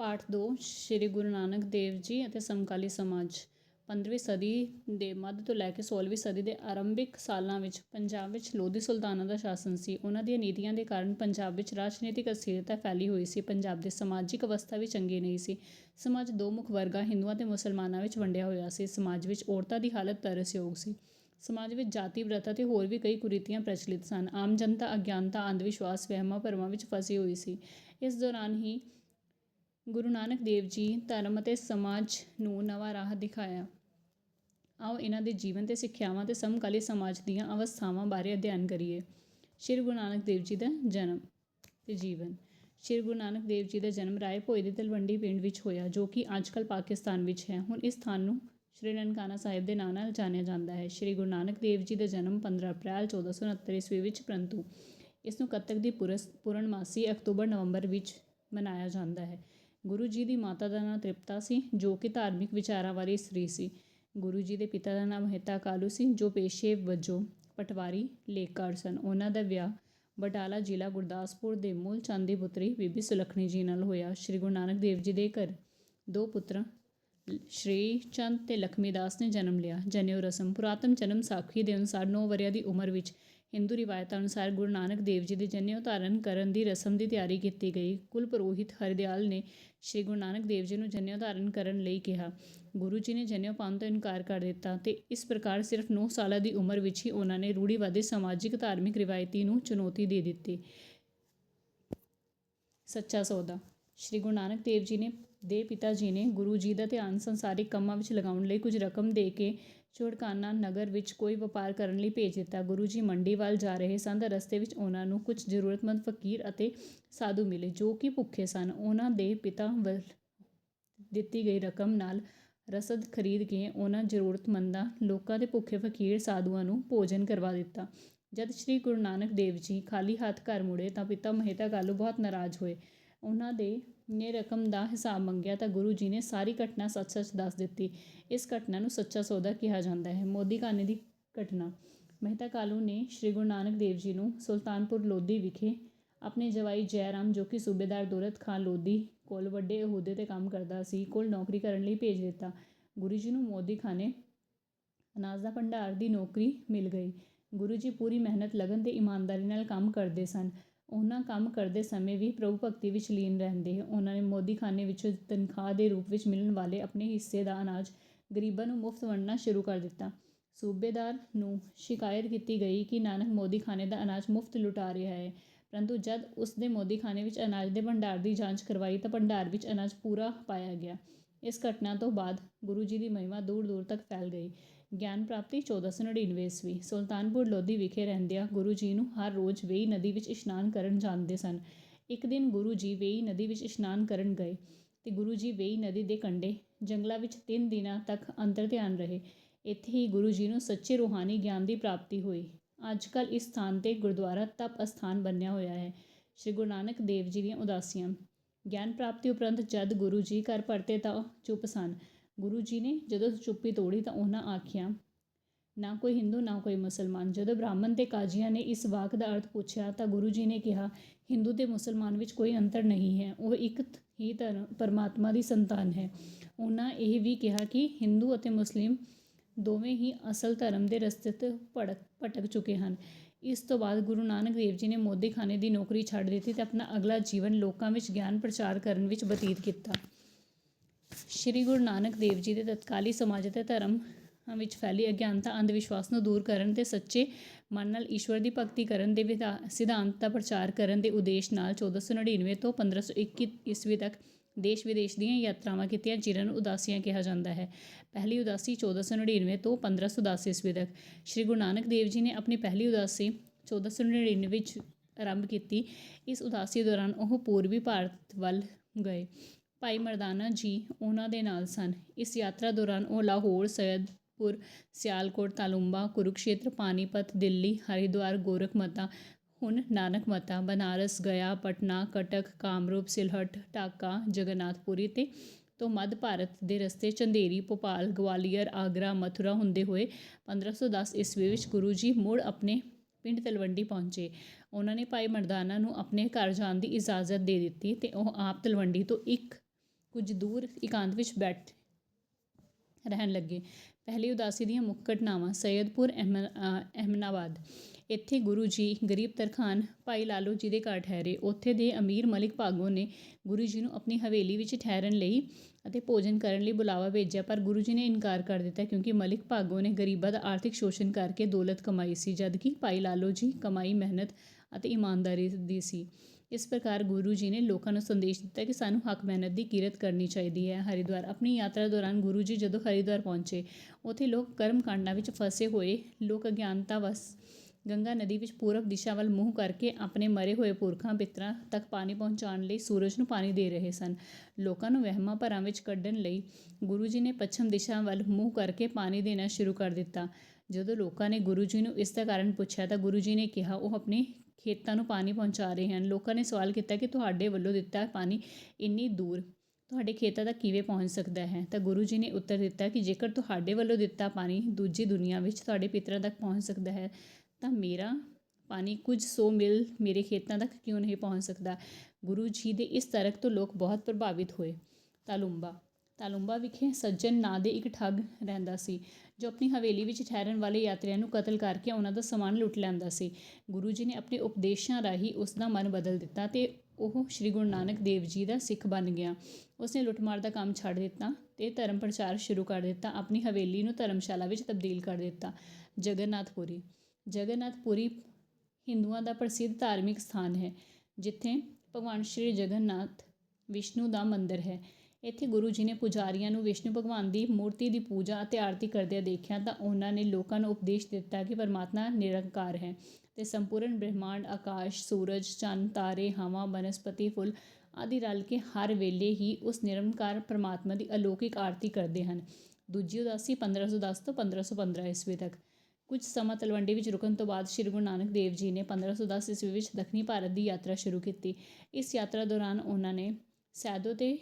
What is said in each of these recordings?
ਪਾਠ 2 ਸ੍ਰੀ ਗੁਰੂ ਨਾਨਕ ਦੇਵ ਜੀ ਅਤੇ ਸਮਕਾਲੀ ਸਮਾਜ। 15ਵੀਂ ਸਦੀ ਦੇ ਮੱਧ ਤੋਂ ਲੈ ਕੇ 16ਵੀਂ ਸਦੀ ਦੇ ਆਰੰਭਿਕ ਸਾਲਾਂ ਵਿੱਚ ਪੰਜਾਬ ਵਿੱਚ ਲੋਧੀ ਸੁਲਤਾਨਾਂ ਦਾ ਸ਼ਾਸਨ ਸੀ। ਉਹਨਾਂ ਦੀਆਂ ਨੀਤੀਆਂ ਦੇ ਕਾਰਨ ਪੰਜਾਬ ਵਿੱਚ ਰਾਜਨੀਤਿਕ ਅਸਥਿਰਤਾ ਫੈਲੀ ਹੋਈ ਸੀ। ਪੰਜਾਬ ਦੀ ਸਮਾਜਿਕ ਅਵਸਥਾ ਵੀ ਚੰਗੀ ਨਹੀਂ ਸੀ। ਸਮਾਜ ਦੋ ਮੁੱਖ ਵਰਗਾਂ, ਹਿੰਦੂਆਂ ਤੇ ਮੁਸਲਮਾਨਾਂ ਵਿੱਚ ਵੰਡਿਆ ਹੋਇਆ ਸੀ। ਸਮਾਜ ਵਿੱਚ ਔਰਤਾਂ ਦੀ ਹਾਲਤ ਤਰਸਯੋਗ ਸੀ। ਸਮਾਜ ਵਿੱਚ ਜਾਤੀ ਪ੍ਰਥਾ ਤੇ ਹੋਰ ਵੀ ਕਈ ਕੁਰੀਤੀਆਂ ਪ੍ਰਚਲਿਤ ਸਨ। ਆਮ ਜਨਤਾ, ਅਗਿਆਨਤਾ, ਅੰਧ ਵਿਸ਼ਵਾਸ ਵਹਿਮਾਂ ਭਰਮਾਂ ਵਿੱਚ ਫਸੀ ਹੋਈ ਸੀ। ਇਸ ਦੌਰਾਨ ਹੀ ਗੁਰੂ ਨਾਨਕ ਦੇਵ ਜੀ ਧਰਮ ਅਤੇ ਸਮਾਜ ਨੂੰ ਨਵਾਂ ਰਾਹ ਦਿਖਾਇਆ। ਆਓ ਇਹਨਾਂ ਦੇ ਜੀਵਨ ਤੇ ਸਿੱਖਿਆਵਾਂ ਤੇ ਸਮਕਾਲੀ ਸਮਾਜ ਦੀਆਂ ਅਵਸਥਾਵਾਂ ਬਾਰੇ ਅਧਿਐਨ ਕਰੀਏ। ਸ਼੍ਰੀ ਗੁਰੂ ਨਾਨਕ ਦੇਵ ਜੀ ਦਾ ਜਨਮ ਤੇ ਜੀਵਨ। ਸ਼੍ਰੀ ਗੁਰੂ ਨਾਨਕ ਦੇਵ ਜੀ ਦਾ ਜਨਮ ਰਾਏ ਭੋਏ ਦੇ ਤਲਵੰਡੀ ਪਿੰਡ ਵਿੱਚ ਹੋਇਆ, ਜੋ ਕਿ ਅੱਜਕੱਲ ਪਾਕਿਸਤਾਨ ਵਿੱਚ ਹੈ। ਹੁਣ ਇਸ ਸਥਾਨ ਨੂੰ ਸ਼੍ਰੀ ਨਨਕਾਣਾ ਸਾਹਿਬ ਦੇ ਨਾਂ ਨਾਲ ਜਾਣਿਆ ਜਾਂਦਾ ਹੈ। ਸ਼੍ਰੀ ਗੁਰੂ ਨਾਨਕ ਦੇਵ ਜੀ ਦਾ ਜਨਮ 15 ਅਪ੍ਰੈਲ 1469 ਈਸਵੀ ਵਿੱਚ ਪਰੰਤੂ ਇਸ ਨੂੰ ਕੱਤਕ ਦੀ ਪੁਰਸ, ਪੂਰਨਮਾਸੀ ਅਕਤੂਬਰ ਨਵੰਬਰ ਵਿੱਚ ਮਨਾਇਆ ਜਾਂਦਾ ਹੈ। ਗੁਰੂ ਜੀ ਦੀ ਮਾਤਾ ਦਾ ਨਾਂ ਤ੍ਰਿਪਤਾ ਸੀ, ਜੋ ਕਿ ਧਾਰਮਿਕ ਵਿਚਾਰਾਂ ਵਾਲੀ ਇਸਤਰੀ ਸੀ। ਗੁਰੂ ਜੀ ਦੇ ਪਿਤਾ ਦਾ ਨਾਮ ਮਹਿਤਾ ਕਾਲੂ ਸੀ, ਜੋ ਪੇਸ਼ੇ ਵਜੋਂ ਪਟਵਾਰੀ, ਲੇਖਕਾਰ ਸਨ। ਉਹਨਾਂ ਦਾ ਵਿਆਹ ਬਟਾਲਾ ਜ਼ਿਲ੍ਹਾ ਗੁਰਦਾਸਪੁਰ ਦੇ ਮੂਲ ਚੰਦ ਦੀ ਪੁੱਤਰੀ ਬੀਬੀ ਸੁਲੱਖਣੀ ਜੀ ਨਾਲ ਹੋਇਆ। ਸ਼੍ਰੀ ਗੁਰੂ ਨਾਨਕ ਦੇਵ ਜੀ ਦੇ ਘਰ ਦੋ ਪੁੱਤਰ, ਸ਼੍ਰੀ ਚੰਦ ਤੇ ਲਖਮੀ ਦਾਸ ਨੇ ਜਨਮ ਲਿਆ। ਜਨੇਊ ਰਸਮ ਪੁਰਾਤਨ ਜਨਮ ਸਾਖੀ ਦੇ ਅਨੁਸਾਰ 9 ਵਰਿਆਂ ਦੀ ਉਮਰ ਵਿੱਚ ਹਿੰਦੂ ਰਿਵਾਇਤਾਂ ਅਨੁਸਾਰ ਗੁਰੂ ਨਾਨਕ ਦੇਵ ਜੀ ਦੇ ਜਨੇਊ ਧਾਰਨ ਕਰਨ ਦੀ ਰਸਮ ਦੀ ਤਿਆਰੀ ਕੀਤੀ ਗਈ। ਕੁਲ ਪੁਰੋਹਿਤ ਹਰਦਿਆਲ ਨੇ ਸ਼੍ਰੀ ਗੁਰੂ ਨਾਨਕ ਦੇਵ ਜੀ ਨੂੰ ਜਨੇਊ ਧਾਰਨ ਕਰਨ ਲਈ ਕਿਹਾ। ਗੁਰੂ ਜੀ ਨੇ ਜਨੇਊ ਪਾਉਣ ਤੋਂ ਇਨਕਾਰ ਕਰ ਦਿੱਤਾ ਤੇ ਇਸ ਪ੍ਰਕਾਰ ਸਿਰਫ 9 ਸਾਲਾਂ ਦੀ ਉਮਰ ਵਿੱਚ ਹੀ ਉਹਨਾਂ ਨੇ ਰੂੜੀਵਾਦੀ ਸਮਾਜਿਕ, ਧਾਰਮਿਕ ਰਿਵਾਇਤੀ ਨੂੰ ਚੁਣੌਤੀ ਦੇ ਦਿੱਤੀ। ਸੱਚਾ ਸੌਦਾ। ਸ਼੍ਰੀ ਗੁਰੂ ਨਾਨਕ ਦੇਵ ਜੀ ਨੇ ਦੇ ਪਿਤਾ ਜੀ ਨੇ ਗੁਰੂ ਜੀ ਦਾ ਧਿਆਨ ਸੰਸਾਰਿਕ ਕੰਮਾਂ ਵਿੱਚ ਲਗਾਉਣ ਲਈ ਕੁਝ ਰਕਮ ਦੇ ਕੇ ਚੋੜਕਾਨਾ ਨਗਰ ਵਿੱਚ ਕੋਈ ਵਪਾਰ ਕਰਨ ਲਈ ਭੇਜ ਦਿੱਤਾ। ਗੁਰੂ ਜੀ ਮੰਡੀ ਵੱਲ ਜਾ ਰਹੇ ਸਨ ਤਾਂ ਰਸਤੇ ਵਿੱਚ ਉਹਨਾਂ ਨੂੰ ਕੁਝ ਜ਼ਰੂਰਤਮੰਦ ਫਕੀਰ ਅਤੇ ਸਾਧੂ ਮਿਲੇ ਜੋ ਕਿ ਭੁੱਖੇ ਸਨ। ਉਹਨਾਂ ਦੇ ਪਿਤਾ ਵੱਲ ਦਿੱਤੀ ਗਈ ਰਕਮ ਨਾਲ ਰਸਦ ਖਰੀਦ ਕੇ ਉਹਨਾਂ ਜ਼ਰੂਰਤਮੰਦਾਂ, ਲੋਕਾਂ ਦੇ ਭੁੱਖੇ ਫਕੀਰ ਸਾਧੂਆਂ ਨੂੰ ਭੋਜਨ ਕਰਵਾ ਦਿੱਤਾ। ਜਦ ਸ੍ਰੀ ਗੁਰੂ ਨਾਨਕ ਦੇਵ ਜੀ ਖਾਲੀ ਹੱਥ ਘਰ ਮੁੜੇ ਤਾਂ ਪਿਤਾ ਮਹਿਤਾ ਕਾਲੂ ਬਹੁਤ ਨਾਰਾਜ਼ ਹੋਏ। ਉਹਨਾਂ ਦੇ ਨੇ ਰਕਮ ਦਾ ਹਿਸਾਬ ਮੰਗਿਆ ਤਾਂ ਗੁਰੂ ਜੀ ਨੇ ਸਾਰੀ ਘਟਨਾ ਸੱਚ-ਸੱਚ ਦੱਸ ਦਿੱਤੀ। ਇਸ ਘਟਨਾ ਨੂੰ ਸੱਚਾ ਸੌਦਾ ਕਿਹਾ ਜਾਂਦਾ ਹੈ। ਮੋਦੀ ਖਾਨੇ ਦੀ ਘਟਨਾ। ਮਹਿਤਾ ਕਾਲੂ ਨੇ ਸ੍ਰੀ ਗੁਰੂ ਨਾਨਕ ਦੇਵ ਜੀ ਨੂੰ ਸੁਲਤਾਨਪੁਰ ਲੋਧੀ ਵਿਖੇ ਆਪਣੇ ਜਵਾਈ ਜੈਰਾਮ ਜੋ ਕਿ ਸੂਬੇਦਾਰ ਦੌਲਤ ਖਾਨ ਲੋਧੀ ਕੋਲ ਵੱਡੇ ਅਹੁਦੇ ਤੇ ਕੰਮ ਕਰਦਾ ਸੀ, ਕੋਲ ਨੌਕਰੀ ਕਰਨ ਲਈ ਭੇਜ ਦਿੱਤਾ। ਗੁਰੂ ਜੀ ਨੂੰ ਮੋਦੀ ਖਾਨੇ ਅਨਾਜ ਦਾ ਭੰਡਾਰ ਦੀ ਨੌਕਰੀ ਮਿਲ ਗਈ। ਗੁਰੂ ਜੀ ਪੂਰੀ ਮਿਹਨਤ, ਲਗਨ ਤੇ ਇਮਾਨਦਾਰੀ ਨਾਲ ਕੰਮ ਕਰਦੇ ਸਨ। ਉਹਨਾਂ ਕੰਮ ਕਰਦੇ ਸਮੇਂ ਵੀ ਪ੍ਰਭੂ ਭਗਤੀ ਵਿੱਚ ਲੀਨ ਰਹਿੰਦੇ ਉਹਨਾਂ ਨੇ ਮੋਦੀਖਾਨੇ ਵਿੱਚੋਂ ਤਨਖਾਹ ਦੇ ਰੂਪ ਵਿੱਚ ਮਿਲਣ ਵਾਲੇ ਆਪਣੇ ਹਿੱਸੇ ਦਾ ਅਨਾਜ ਗਰੀਬਾਂ ਨੂੰ ਮੁਫਤ ਵੰਡਣਾ ਸ਼ੁਰੂ ਕਰ ਦਿੱਤਾ। ਸੂਬੇਦਾਰ ਨੂੰ ਸ਼ਿਕਾਇਤ ਕੀਤੀ ਗਈ ਕਿ ਨਾਨਕ ਮੋਦੀਖਾਨੇ ਦਾ ਅਨਾਜ ਮੁਫਤ ਲੁਟਾ ਰਿਹਾ ਹੈ। ਪਰੰਤੂ ਜਦ ਉਸ ਦੇ ਮੋਦੀ ਵਿੱਚ ਅਨਾਜ ਦੇ ਭੰਡਾਰ ਦੀ ਜਾਂਚ ਕਰਵਾਈ ਤਾਂ ਭੰਡਾਰ ਵਿੱਚ ਅਨਾਜ ਪੂਰਾ ਪਾਇਆ ਗਿਆ। ਇਸ ਘਟਨਾ ਤੋਂ ਬਾਅਦ ਗੁਰੂ ਜੀ ਦੀ ਮਹਿਮਾ ਦੂਰ ਦੂਰ ਤੱਕ ਫੈਲ ਗਈ। ਗਿਆਨ ਪ੍ਰਾਪਤੀ 1499 ਈਸਵੀ, ਸੁਲਤਾਨਪੁਰ ਲੋਧੀ ਵਿਖੇ ਰਹਿੰਦਿਆਂ ਗੁਰੂ ਜੀ ਨੂੰ ਹਰ ਰੋਜ਼ ਵੇਈ ਨਦੀ ਵਿੱਚ ਇਸ਼ਨਾਨ ਕਰਨ ਜਾਂਦੇ ਸਨ। ਇੱਕ ਦਿਨ ਗੁਰੂ ਜੀ ਵੇਈ ਨਦੀ ਵਿੱਚ ਇਸ਼ਨਾਨ ਕਰਨ ਗਏ ਤੇ ਗੁਰੂ ਜੀ ਵੇਈ ਨਦੀ ਦੇ ਕੰਢੇ ਜੰਗਲਾਂ ਵਿੱਚ 3 ਦਿਨਾਂ ਤੱਕ ਅੰਤਰ ਧਿਆਨ ਰਹੇ। ਇੱਥੇ ਹੀ ਗੁਰੂ ਜੀ ਨੂੰ ਸੱਚੇ ਰੂਹਾਨੀ ਗਿਆਨ ਦੀ ਪ੍ਰਾਪਤੀ ਹੋਈ। ਅੱਜ ਕੱਲ ਇਸ ਸਥਾਨ ਤੇ ਗੁਰਦੁਆਰਾ ਤਪ ਅਸਥਾਨ ਬਣਿਆ ਹੋਇਆ ਹੈ। ਸ਼੍ਰੀ ਗੁਰੂ ਨਾਨਕ ਦੇਵ ਜੀ ਦੀਆਂ ਉਦਾਸੀਆਂ। ਗਿਆਨ ਪ੍ਰਾਪਤੀ ਉਪਰੰਤ ਜਦ ਗੁਰੂ ਜੀ ਘਰ ਪਰਤੇ ਤਾਂ ਚੁੱਪ ਸਨ। ਗੁਰੂ ਜੀ ਨੇ ਜਦੋਂ ਚੁੱਪੀ ਤੋੜੀ ਤਾਂ ਉਹਨਾਂ ਆਖਿਆ, ਨਾ ਕੋਈ ਹਿੰਦੂ, ਨਾ ਕੋਈ ਮੁਸਲਮਾਨ। ਜਦੋਂ ਬ੍ਰਾਹਮਣ ਤੇ ਕਾਜੀਆਂ ਨੇ ਇਸ ਵਾਕ ਦਾ ਅਰਥ ਪੁੱਛਿਆ ਤਾਂ ਗੁਰੂ ਜੀ ਨੇ ਕਿਹਾ, ਹਿੰਦੂ ਤੇ ਮੁਸਲਮਾਨ ਵਿੱਚ ਕੋਈ ਅੰਤਰ ਨਹੀਂ ਹੈ, ਉਹ ਇੱਕ ਹੀ ਧਰਮ, ਪਰਮਾਤਮਾ ਦੀ ਸੰਤਾਨ ਹੈ। ਉਹਨਾਂ ਇਹ ਵੀ ਕਿਹਾ ਕਿ ਹਿੰਦੂ ਅਤੇ ਮੁਸਲਿਮ ਦੋਵੇਂ ਹੀ ਅਸਲ ਧਰਮ ਦੇ ਰਸਤੇ 'ਤੇ ਭੜਕ, ਭਟਕ ਚੁੱਕੇ ਹਨ। ਇਸ ਤੋਂ ਬਾਅਦ ਗੁਰੂ ਨਾਨਕ ਦੇਵ ਜੀ ਨੇ ਮੋਦੀਖਾਨੇ ਦੀ ਨੌਕਰੀ ਛੱਡ ਦਿੱਤੀ ਤੇ ਆਪਣਾ ਅਗਲਾ ਜੀਵਨ ਲੋਕਾਂ ਵਿੱਚ ਗਿਆਨ ਪ੍ਰਚਾਰ ਕਰਨ ਵਿੱਚ ਬਤੀਤ ਕੀਤਾ। ਸ਼੍ਰੀ ਗੁਰੂ ਨਾਨਕ ਦੇਵ ਜੀ ਦੇ ਤਤਕਾਲੀ ਸਮਾਜ ਅਤੇ ਧਰਮ ਵਿੱਚ ਫੈਲੀ ਅਗਿਆਨਤਾ ਅੰਧ ਵਿਸ਼ਵਾਸ ਨੂੰ ਦੂਰ ਕਰਨ ਤੇ ਸੱਚੇ ਮਨ ਨਾਲ ਈਸ਼ਵਰ ਦੀ ਭਗਤੀ ਕਰਨ ਦੇ ਵਿਧਾ ਸਿਧਾਂਤ ਦਾ ਪ੍ਰਚਾਰ ਕਰਨ ਦੇ ਉਦੇਸ਼ ਨਾਲ 1499 ਤੋਂ 1521 ਈਸਵੀ ਤੱਕ ਦੇਸ਼ ਵਿਦੇਸ਼ ਦੀਆਂ ਯਾਤਰਾਵਾਂ ਕੀਤੀਆਂ, ਜਿਨ੍ਹਾਂ ਨੂੰ ਉਦਾਸੀਆਂ ਕਿਹਾ ਜਾਂਦਾ ਹੈ। ਪਹਿਲੀ ਉਦਾਸੀ 1499 ਤੋਂ 1510 ਈਸਵੀ ਤੱਕ। ਸ਼੍ਰੀ ਗੁਰੂ ਨਾਨਕ ਦੇਵ ਜੀ ਨੇ ਆਪਣੀ ਪਹਿਲੀ ਉਦਾਸੀ 1499 ਵਿੱਚ ਆਰੰਭ ਕੀਤੀ। ਇਸ ਉਦਾਸੀ ਦੌਰਾਨ ਉਹ ਪੂਰਬੀ ਭਾਰਤ ਵੱਲ ਗਏ। ਭਾਈ ਮਰਦਾਨਾ ਜੀ ਉਹਨਾਂ ਦੇ ਨਾਲ ਸਨ। ਇਸ ਯਾਤਰਾ ਦੌਰਾਨ ਉਹ ਲਾਹੌਰ, ਸੈਦਪੁਰ, ਸਿਆਲਕੋਟ, ਤਾਲੁੰਬਾ, ਕੁਰੂਕਸ਼ੇਤਰ ਪਾਨੀਪਤ ਦਿੱਲੀ, ਹਰਿਦੁਆਰ, ਗੋਰਖਮਤਾ, ਹੁਣ ਨਾਨਕ ਮਤਾ ਬਨਾਰਸ, ਗਿਆ, ਪਟਨਾ, ਕਟਕ, ਕਾਮਰੂਪ, ਸਿਲਹਟ, ਢਾਕਾ, ਜਗਨਨਾਥਪੁਰੀ ਤੇ ਤੋਂ ਮੱਧ ਭਾਰਤ ਦੇ ਰਸਤੇ ਚੰਦੇਰੀ, ਭੋਪਾਲ, ਗਵਾਲੀਅਰ, ਆਗਰਾ, ਮਥੁਰਾ ਹੁੰਦੇ ਹੋਏ 1510 ਈਸਵੀ ਵਿੱਚ ਗੁਰੂ ਜੀ ਮੁੜ ਆਪਣੇ ਪਿੰਡ ਤਲਵੰਡੀ ਪਹੁੰਚੇ। ਉਹਨਾਂ ਨੇ ਭਾਈ ਮਰਦਾਨਾ ਨੂੰ ਆਪਣੇ ਘਰ ਜਾਣ ਦੀ ਇਜਾਜ਼ਤ ਦੇ ਦਿੱਤੀ ਤੇ ਉਹ ਆਪ ਤਲਵੰਡੀ ਤੋਂ ਇੱਕ ਕੁਝ ਦੂਰ ਇਕਾਂਤ ਵਿੱਚ ਬੈਠ ਰਹਿਣ ਲੱਗੇ। ਪਹਿਲੀ ਉਦਾਸੀ ਦੀਆਂ ਮੁੱਖ ਘਟਨਾਵਾਂ ਸੈਯਦਪੁਰ ਅਹਿਮ ਅਹਿਮਨਾਬਾਦ। ਇੱਥੇ ਗੁਰੂ ਜੀ, ਗਰੀਬ ਤਰਖਾਨ ਭਾਈ ਲਾਲੋ ਜੀ ਦੇ ਘਰ ਠਹਿਰੇ। ਉੱਥੇ ਦੇ ਅਮੀਰ ਮਲਿਕ ਭਾਗੋ ਨੇ ਗੁਰੂ ਜੀ ਨੂੰ ਆਪਣੀ ਹਵੇਲੀ ਵਿੱਚ ਠਹਿਰਨ ਲਈ ਅਤੇ ਭੋਜਨ ਕਰਨ ਲਈ ਬੁਲਾਵਾ ਭੇਜਿਆ, ਪਰ ਗੁਰੂ ਜੀ ਨੇ ਇਨਕਾਰ ਕਰ ਦਿੱਤਾ ਕਿਉਂਕਿ ਮਲਿਕ ਭਾਗੋ ਨੇ ਗਰੀਬਾਂ ਦਾ ਆਰਥਿਕ ਸ਼ੋਸ਼ਣ ਕਰਕੇ ਦੌਲਤ ਕਮਾਈ ਸੀ, ਜਦਕਿ ਭਾਈ ਲਾਲੋ ਜੀ ਕਮਾਈ, ਮਿਹਨਤ ਅਤੇ ਇਮਾਨਦਾਰੀ ਦੀ ਸੀ। ਇਸ ਪ੍ਰਕਾਰ ਗੁਰੂ ਜੀ ਨੇ ਲੋਕਾਂ ਨੂੰ ਸੰਦੇਸ਼ ਦਿੱਤਾ ਕਿ ਸਾਨੂੰ ਹੱਕ ਮਿਹਨਤ ਦੀ ਕਿਰਤ ਕਰਨੀ ਚਾਹੀਦੀ ਹੈ। ਹਰਿਦੁਆਰ, ਆਪਣੀ ਯਾਤਰਾ ਦੌਰਾਨ ਗੁਰੂ ਜੀ ਜਦੋਂ ਹਰਿਦੁਆਰ ਪਹੁੰਚੇ, ਉੱਥੇ ਲੋਕ ਕਰਮ ਕਾਂਡਾਂ ਵਿੱਚ ਫਸੇ ਹੋਏ, ਲੋਕ ਅਗਿਆਨਤਾ ਵਸ ਗੰਗਾ ਨਦੀ ਵਿੱਚ ਪੂਰਬ ਦਿਸ਼ਾ ਵੱਲ ਮੂੰਹ ਕਰਕੇ ਆਪਣੇ ਮਰੇ ਹੋਏ ਪੁਰਖਾਂ ਪਿਤਰਾਂ ਤੱਕ ਪਾਣੀ ਪਹੁੰਚਾਉਣ ਲਈ ਸੂਰਜ ਨੂੰ ਪਾਣੀ ਦੇ ਰਹੇ ਸਨ। ਲੋਕਾਂ ਨੂੰ ਵਹਿਮਾਂ ਭਰਾਂ ਵਿੱਚ ਕੱਢਣ ਲਈ ਗੁਰੂ ਜੀ ਨੇ ਪੱਛਮ ਦਿਸ਼ਾ ਵੱਲ ਮੂੰਹ ਕਰਕੇ ਪਾਣੀ ਦੇਣਾ ਸ਼ੁਰੂ ਕਰ ਦਿੱਤਾ। ਜਦੋਂ ਲੋਕਾਂ ਨੇ ਗੁਰੂ ਜੀ ਨੂੰ ਇਸ ਦਾ ਕਾਰਨ ਪੁੱਛਿਆ ਤਾਂ ਗੁਰੂ ਜੀ ਨੇ ਕਿਹਾ, ਉਹ ਆਪਣੀ ਖੇਤਾਂ ਨੂੰ ਪਾਣੀ ਪਹੁੰਚਾ ਰਹੇ ਹਨ। ਲੋਕਾਂ ਨੇ ਸਵਾਲ ਕੀਤਾ ਕਿ ਤੁਹਾਡੇ ਵੱਲੋਂ ਦਿੱਤਾ ਪਾਣੀ ਇੰਨੀ ਦੂਰ ਤੁਹਾਡੇ ਖੇਤਾਂ ਤੱਕ ਕਿਵੇਂ ਪਹੁੰਚ ਸਕਦਾ ਹੈ? ਤਾਂ ਗੁਰੂ ਜੀ ਨੇ ਉੱਤਰ ਦਿੱਤਾ ਕਿ ਜੇਕਰ ਤੁਹਾਡੇ ਵੱਲੋਂ ਦਿੱਤਾ ਪਾਣੀ ਦੂਜੀ ਦੁਨੀਆ ਵਿੱਚ ਤੁਹਾਡੇ ਪਿਤਰਾਂ ਤੱਕ ਪਹੁੰਚ ਸਕਦਾ ਹੈ, ਤਾਂ ਮੇਰਾ ਪਾਣੀ ਕੁਝ ਸੌ ਮੀਲ ਮੇਰੇ ਖੇਤਾਂ ਤੱਕ ਕਿਉਂ ਨਹੀਂ ਪਹੁੰਚ ਸਕਦਾ? ਗੁਰੂ ਜੀ ਦੇ ਇਸ ਤਰਕ ਤੋਂ ਲੋਕ ਬਹੁਤ ਪ੍ਰਭਾਵਿਤ ਹੋਏ। ਤਾਲੁੰਬਾ ਤਾਲੁੰਬਾ ਵਿਖੇ ਸੱਜਣ ਨਾਂ ਦੇ ਇੱਕ ਠੱਗ ਰਹਿੰਦਾ ਸੀ। ਜੋ ਆਪਣੀ ਹਵੇਲੀ ਵਿੱਚ ਠਹਿਰਨ ਵਾਲੇ ਯਾਤਰੀਆਂ ਨੂੰ ਕਤਲ ਕਰਕੇ ਉਹਨਾਂ ਦਾ ਸਮਾਨ ਲੁੱਟ ਲੈਂਦਾ ਸੀ। ਗੁਰੂ ਜੀ ਨੇ ਆਪਣੇ ਉਪਦੇਸ਼ਾਂ ਰਾਹੀਂ ਉਸ ਦਾ ਮਨ ਬਦਲ ਦਿੱਤਾ ਤੇ ਉਹ ਸ੍ਰੀ ਗੁਰੂ ਨਾਨਕ ਦੇਵ ਜੀ ਦਾ ਸਿੱਖ ਬਣ ਗਿਆ। ਉਸਨੇ ਲੁੱਟਮਾਰ ਦਾ ਕੰਮ ਛੱਡ ਦਿੱਤਾ ਤੇ ਧਰਮ ਪ੍ਰਚਾਰ ਸ਼ੁਰੂ ਕਰ ਦਿੱਤਾ, ਆਪਣੀ ਹਵੇਲੀ ਨੂੰ ਧਰਮਸ਼ਾਲਾ ਵਿੱਚ ਤਬਦੀਲ ਕਰ ਦਿੱਤਾ, ਜਗਨਨਾਥਪੁਰੀ। ਜਗਨਨਾਥਪੁਰੀ ਹਿੰਦੂਆਂ ਦਾ ਪ੍ਰਸਿੱਧ ਧਾਰਮਿਕ ਸਥਾਨ ਹੈ, ਜਿੱਥੇ ਭਗਵਾਨ ਸ਼੍ਰੀ ਜਗਨਨਾਥ ਵਿਸ਼ਨੂੰ ਦਾ ਮੰਦਿਰ ਹੈ। ਇੱਥੇ ਗੁਰੂ ਜੀ ਨੇ ਪੁਜਾਰੀਆਂ ਨੂੰ ਵਿਸ਼ਨੂੰ ਭਗਵਾਨ ਦੀ ਮੂਰਤੀ ਦੀ ਪੂਜਾ ਅਤੇ ਆਰਤੀ ਕਰਦਿਆਂ ਦੇਖਿਆ ਤਾਂ ਉਹਨਾਂ ਨੇ ਲੋਕਾਂ ਨੂੰ ਉਪਦੇਸ਼ ਦਿੱਤਾ ਕਿ ਪਰਮਾਤਮਾ ਨਿਰੰਕਾਰ ਹੈ ਅਤੇ ਸੰਪੂਰਨ ਬ੍ਰਹਿਮੰਡ, ਆਕਾਸ਼, ਸੂਰਜ, ਚੰਨ, ਤਾਰੇ, ਹਵਾ, ਬਨਸਪਤੀ, ਫੁੱਲ ਆਦਿ ਰਲ ਕੇ ਹਰ ਵੇਲੇ ਹੀ ਉਸ ਨਿਰੰਕਾਰ ਪਰਮਾਤਮਾ ਦੀ ਅਲੌਕਿਕ ਆਰਤੀ ਕਰਦੇ ਹਨ। ਦੂਜੀ ਉਦਾਸੀ 1510 ਤੋਂ 1515 ਈਸਵੀ ਤੱਕ। ਕੁਝ ਸਮਾਂ ਤਲਵੰਡੀ ਵਿੱਚ ਰੁਕਣ ਤੋਂ ਬਾਅਦ ਸ੍ਰੀ ਗੁਰੂ ਨਾਨਕ ਦੇਵ ਜੀ ਨੇ 1510 ਈਸਵੀ ਵਿੱਚ ਦੱਖਣੀ ਭਾਰਤ ਦੀ ਯਾਤਰਾ ਸ਼ੁਰੂ ਕੀਤੀ। ਇਸ ਯਾਤਰਾ ਦੌਰਾਨ ਉਹਨਾਂ ਨੇ ਸੈਦੋ ਤੇ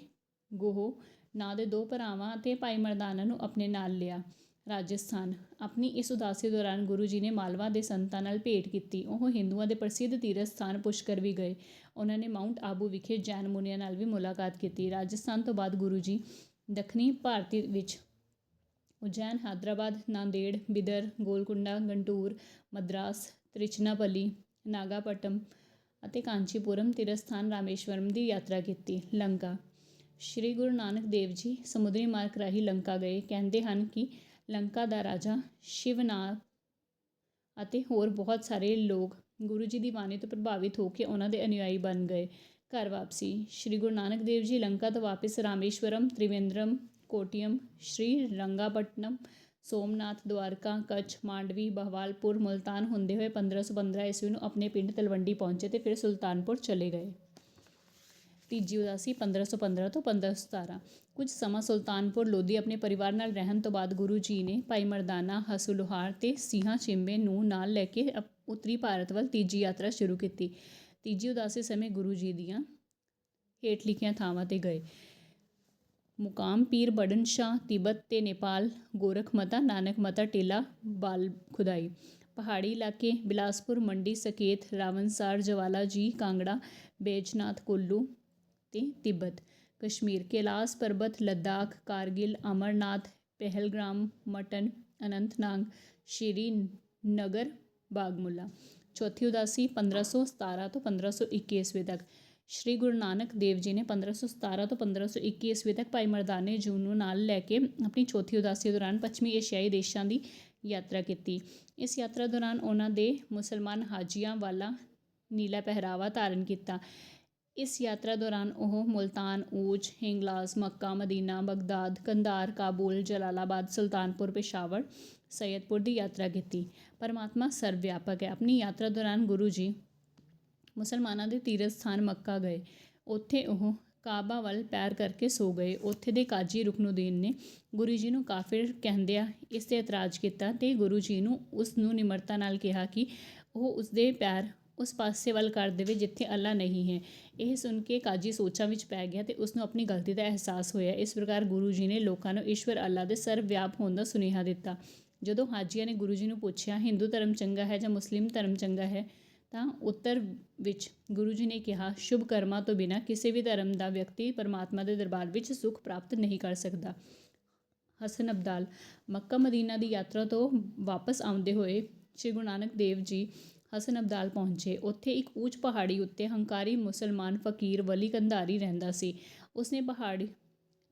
ਗੋਹ ਨਾਂ ਦੇ ਦੋ ਭਰਾਵਾਂ ਅਤੇ ਭਾਈ ਮਰਦਾਨਾ ਨੂੰ ਆਪਣੇ ਨਾਲ ਲਿਆ, ਰਾਜਸਥਾਨ। ਆਪਣੀ ਇਸ ਉਦਾਸੀ ਦੌਰਾਨ ਗੁਰੂ ਜੀ ਨੇ ਮਾਲਵਾ ਦੇ ਸੰਤਾਂ ਨਾਲ ਭੇਟ ਕੀਤੀ। ਉਹ ਹਿੰਦੂਆਂ ਦੇ ਪ੍ਰਸਿੱਧ ਤੀਰਥ ਸਥਾਨ ਪੁਸ਼ਕਰ ਵੀ ਗਏ। ਉਹਨਾਂ ਨੇ ਮਾਊਂਟ ਆਬੂ ਵਿਖੇ ਜੈਨ ਮੁਨੀਆਂ ਨਾਲ ਵੀ ਮੁਲਾਕਾਤ ਕੀਤੀ। ਰਾਜਸਥਾਨ ਤੋਂ ਬਾਅਦ ਗੁਰੂ ਜੀ ਦੱਖਣੀ ਭਾਰਤੀ ਵਿੱਚ ਉਜੈਨ ਹੈਦਰਾਬਾਦ ਨਾਂਦੇੜ, ਬਿਦਰ, ਗੋਲਕੁੰਡਾ, ਗੰਟੂਰ, ਮਦਰਾਸ, ਤ੍ਰਿਚਨਾਪੱਲੀ, ਨਾਗਾਪਟਮ ਅਤੇ ਕਾਂਚੀਪੁਰਮ ਤੀਰਥ ਸਥਾਨ ਰਾਮੇਸ਼ਵਰਮ ਦੀ ਯਾਤਰਾ ਕੀਤੀ। ਲੰਕਾ ਸ਼੍ਰੀ ਗੁਰੂ ਨਾਨਕ ਦੇਵ ਜੀ ਸਮੁੰਦਰੀ ਮਾਰਗ ਰਾਹੀਂ ਲੰਕਾ ਗਏ। ਕਹਿੰਦੇ ਹਨ ਕਿ ਲੰਕਾ ਦਾ ਰਾਜਾ ਸ਼ਿਵਨਾਥ ਅਤੇ ਹੋਰ ਬਹੁਤ ਸਾਰੇ ਲੋਕ ਗੁਰੂ ਜੀ ਦੀ ਬਾਣੀ ਤੋਂ ਪ੍ਰਭਾਵਿਤ ਹੋ ਕੇ ਉਹਨਾਂ ਦੇ ਅਨੁਯਾਈ ਬਣ ਗਏ। ਘਰ ਵਾਪਸੀ। ਸ਼੍ਰੀ ਗੁਰੂ ਨਾਨਕ ਦੇਵ ਜੀ ਲੰਕਾ ਤੋਂ ਵਾਪਸ ਰਾਮੇਸ਼ਵਰਮ, ਤ੍ਰਿਵੇਂਦਰਮ ਕੋਟੀਅਮ ਸ਼੍ਰੀ ਰੰਗਾਪਟਨਮ, ਸੋਮਨਾਥ, ਦਵਾਰਕਾ ਕੱਛ ਮਾਂਡਵੀ, ਬਹਵਾਲਪੁਰ, ਮੁਲਤਾਨ ਹੁੰਦੇ ਹੋਏ 1515 ਈਸਵੀ ਨੂੰ ਆਪਣੇ ਪਿੰਡ ਤਲਵੰਡੀ ਪਹੁੰਚੇ ਤੇ ਫਿਰ ਸੁਲਤਾਨਪੁਰ ਚਲੇ ਗਏ। ਤੀਜੀ ਉਦਾਸੀ 1515 ਤੋਂ 1517 ਕੁਝ ਸਮਾਂ ਸੁਲਤਾਨਪੁਰ ਲੋਧੀ ਆਪਣੇ ਪਰਿਵਾਰ ਨਾਲ ਰਹਿਣ ਤੋਂ ਬਾਅਦ ਗੁਰੂ ਜੀ ਨੇ ਭਾਈ ਮਰਦਾਨਾ ਹਸੂਲੁਹਾਰ ਤੇ ਸਿੰਘਾਂ ਚਿੰਬੇ ਨੂੰ ਨਾਲ ਲੈ ਕੇ ਅਪ- ਉੱਤਰੀ ਭਾਰਤ ਵੱਲ ਤੀਜੀ ਯਾਤਰਾ ਸ਼ੁਰੂ ਕੀਤੀ। ਤੀਜੀ ਉਦਾਸੀ ਸਮੇਂ ਗੁਰੂ ਜੀ ਦੀਆਂ ਹੇਠ ਲਿਖੀਆਂ ਥਾਵਾਂ ਤੇ ਗਏ। ਮੁਕਾਮ ਪੀਰ ਬੜਨ ਸ਼ਾਹ, ਤਿੱਬਤ ਤੇ ਨੇਪਾਲ, ਗੋਰਖ ਮਤਾ, ਨਾਨਕ ਮਤਾ, ਟੇਲਾ, ਬਾਲ ਖੁਦਾਈ। ਪਹਾੜੀ ਇਲਾਕੇ ਬਿਲਾਸਪੁਰ, ਮੰਡੀ, ਸਕੇਤ ਰਾਵਨਸਾਰ ਜਵਾਲਾ ਜੀ, ਕਾਂਗੜਾ, ਬੇਜਨਾਥ, ਕੁੱਲੂ ਅਤੇ ਤਿੱਬਤ, ਕਸ਼ਮੀਰ, ਕੈਲਾਸ ਪਰਬਤ, ਲੱਦਾਖ, ਕਾਰਗਿਲ, ਅਮਰਨਾਥ ਪਹਿਲਗ੍ਰਾਮ ਮਟਨ, ਅਨੰਤਨਾਗ, ਸ਼੍ਰੀ ਨਗਰ, ਬਾਗਮੁਲਾ। ਚੌਥੀ ਉਦਾਸੀ 1517 ਤੋਂ 1521 ਈਸਵੀ ਤੱਕ। ਸ਼੍ਰੀ ਗੁਰੂ ਨਾਨਕ ਦੇਵ ਜੀ ਨੇ 1517 ਤੋਂ 1521 ਈਸਵੀ ਤੱਕ ਭਾਈ ਮਰਦਾਨੇ ਜੀ ਨੂੰ ਨਾਲ ਲੈ ਕੇ ਆਪਣੀ ਚੌਥੀ ਉਦਾਸੀ ਦੌਰਾਨ ਪੱਛਮੀ ਏਸ਼ੀਆਈ ਦੇਸ਼ਾਂ ਦੀ ਯਾਤਰਾ ਕੀਤੀ। ਇਸ ਯਾਤਰਾ ਦੌਰਾਨ ਉਹਨਾਂ ਦੇ ਮੁਸਲਮਾਨ ਹਾਜੀਆਂ ਵਾਲਾ ਨੀਲਾ ਪਹਿਰਾਵਾ ਧਾਰਨ ਕੀਤਾ। ਇਸ ਯਾਤਰਾ ਦੌਰਾਨ ਉਹ Multan Uch, Hinglaj, Mecca, Medina, Baghdad, Kandahar, Kabul, Jalalabad, Sultanpur, Peshawar Saidpur ਦੀ ਯਾਤਰਾ ਕੀਤੀ। ਪਰਮਾਤਮਾ ਸਰਵ ਵਿਆਪਕ ਹੈ। ਆਪਣੀ ਯਾਤਰਾ ਦੌਰਾਨ ਗੁਰੂ ਜੀ ਮੁਸਲਮਾਨਾਂ ਦੇ ਤੀਰਥ ਸਥਾਨ ਮੱਕਾ ਗਏ। ਉੱਥੇ ਉਹ ਕਾਬਾ ਵੱਲ ਪੈਰ ਕਰਕੇ ਸੋ ਗਏ। ਉੱਥੇ ਦੇ ਕਾਜੀ ਰੁਕਨੁਦੀਨ ਨੇ ਗੁਰੂ ਜੀ ਨੂੰ ਕਾਫਿਰ ਕਹਿੰਦਿਆਂ ਇਸ ਤੇ ਇਤਰਾਜ਼ ਕੀਤਾ ਤੇ ਗੁਰੂ ਜੀ ਨੂੰ ਉਸ ਨੂੰ ਨਿਮਰਤਾ ਨਾਲ ਕਿਹਾ ਕਿ ਉਹ ਉਸ ਦੇ ਪੈਰ ਉਸ ਪਾਸੇ ਵੱਲ ਕਰ ਦੇਵੇ ਜਿੱਥੇ ਅੱਲਾ ਨਹੀਂ ਹੈ। ਇਹ ਸੁਣ ਕੇ ਕਾਜੀ ਸੋਚਾਂ ਵਿੱਚ ਪੈ ਗਿਆ ਤੇ ਉਸ ਨੂੰ ਆਪਣੀ ਗਲਤੀ ਦਾ ਅਹਿਸਾਸ ਹੋਇਆ। ਇਸ ਪ੍ਰਕਾਰ ਗੁਰੂ ਜੀ ਨੇ ਲੋਕਾਂ ਨੂੰ ਈਸ਼ਵਰ ਅੱਲਾ ਦੇ ਸਰਵ ਵਿਆਪ ਹੋਣ ਦਾ ਸੁਨੇਹਾ ਦਿੱਤਾ। ਜਦੋਂ ਹਾਜੀਆਂ ਨੇ ਗੁਰੂ ਜੀ ਨੂੰ ਪੁੱਛਿਆ, ਹਿੰਦੂ ਧਰਮ ਚੰਗਾ ਹੈ ਜਾਂ ਮੁਸਲਿਮ ਧਰਮ ਚੰਗਾ ਹੈ? ਤਾਂ ਉੱਤਰ ਵਿੱਚ ਗੁਰੂ ਜੀ ਨੇ ਕਿਹਾ, ਸ਼ੁਭ ਕਰਮਾਂ ਤੋਂ ਬਿਨਾਂ ਕਿਸੇ ਵੀ ਧਰਮ ਦਾ ਵਿਅਕਤੀ ਪਰਮਾਤਮਾ ਦੇ ਦਰਬਾਰ ਵਿੱਚ ਸੁੱਖ ਪ੍ਰਾਪਤ ਨਹੀਂ ਕਰ ਸਕਦਾ। ਹਸਨ ਅਬਦਾਲ, ਮੱਕਾ ਮਦੀਨਾ ਦੀ ਯਾਤਰਾ ਤੋਂ ਵਾਪਸ ਆਉਂਦੇ ਹੋਏ ਸ਼੍ਰੀ ਗੁਰੂ ਨਾਨਕ ਦੇਵ ਜੀ ਹਸਨ ਅਬਦਾਲ ਪਹੁੰਚੇ। ਉੱਥੇ ਇੱਕ ਉੱਚ ਪਹਾੜੀ ਉੱਤੇ ਹੰਕਾਰੀ ਮੁਸਲਮਾਨ ਫਕੀਰ ਵਲੀ ਕੰਧਾਰੀ ਰਹਿੰਦਾ ਸੀ। ਉਸਨੇ ਪਹਾੜੀ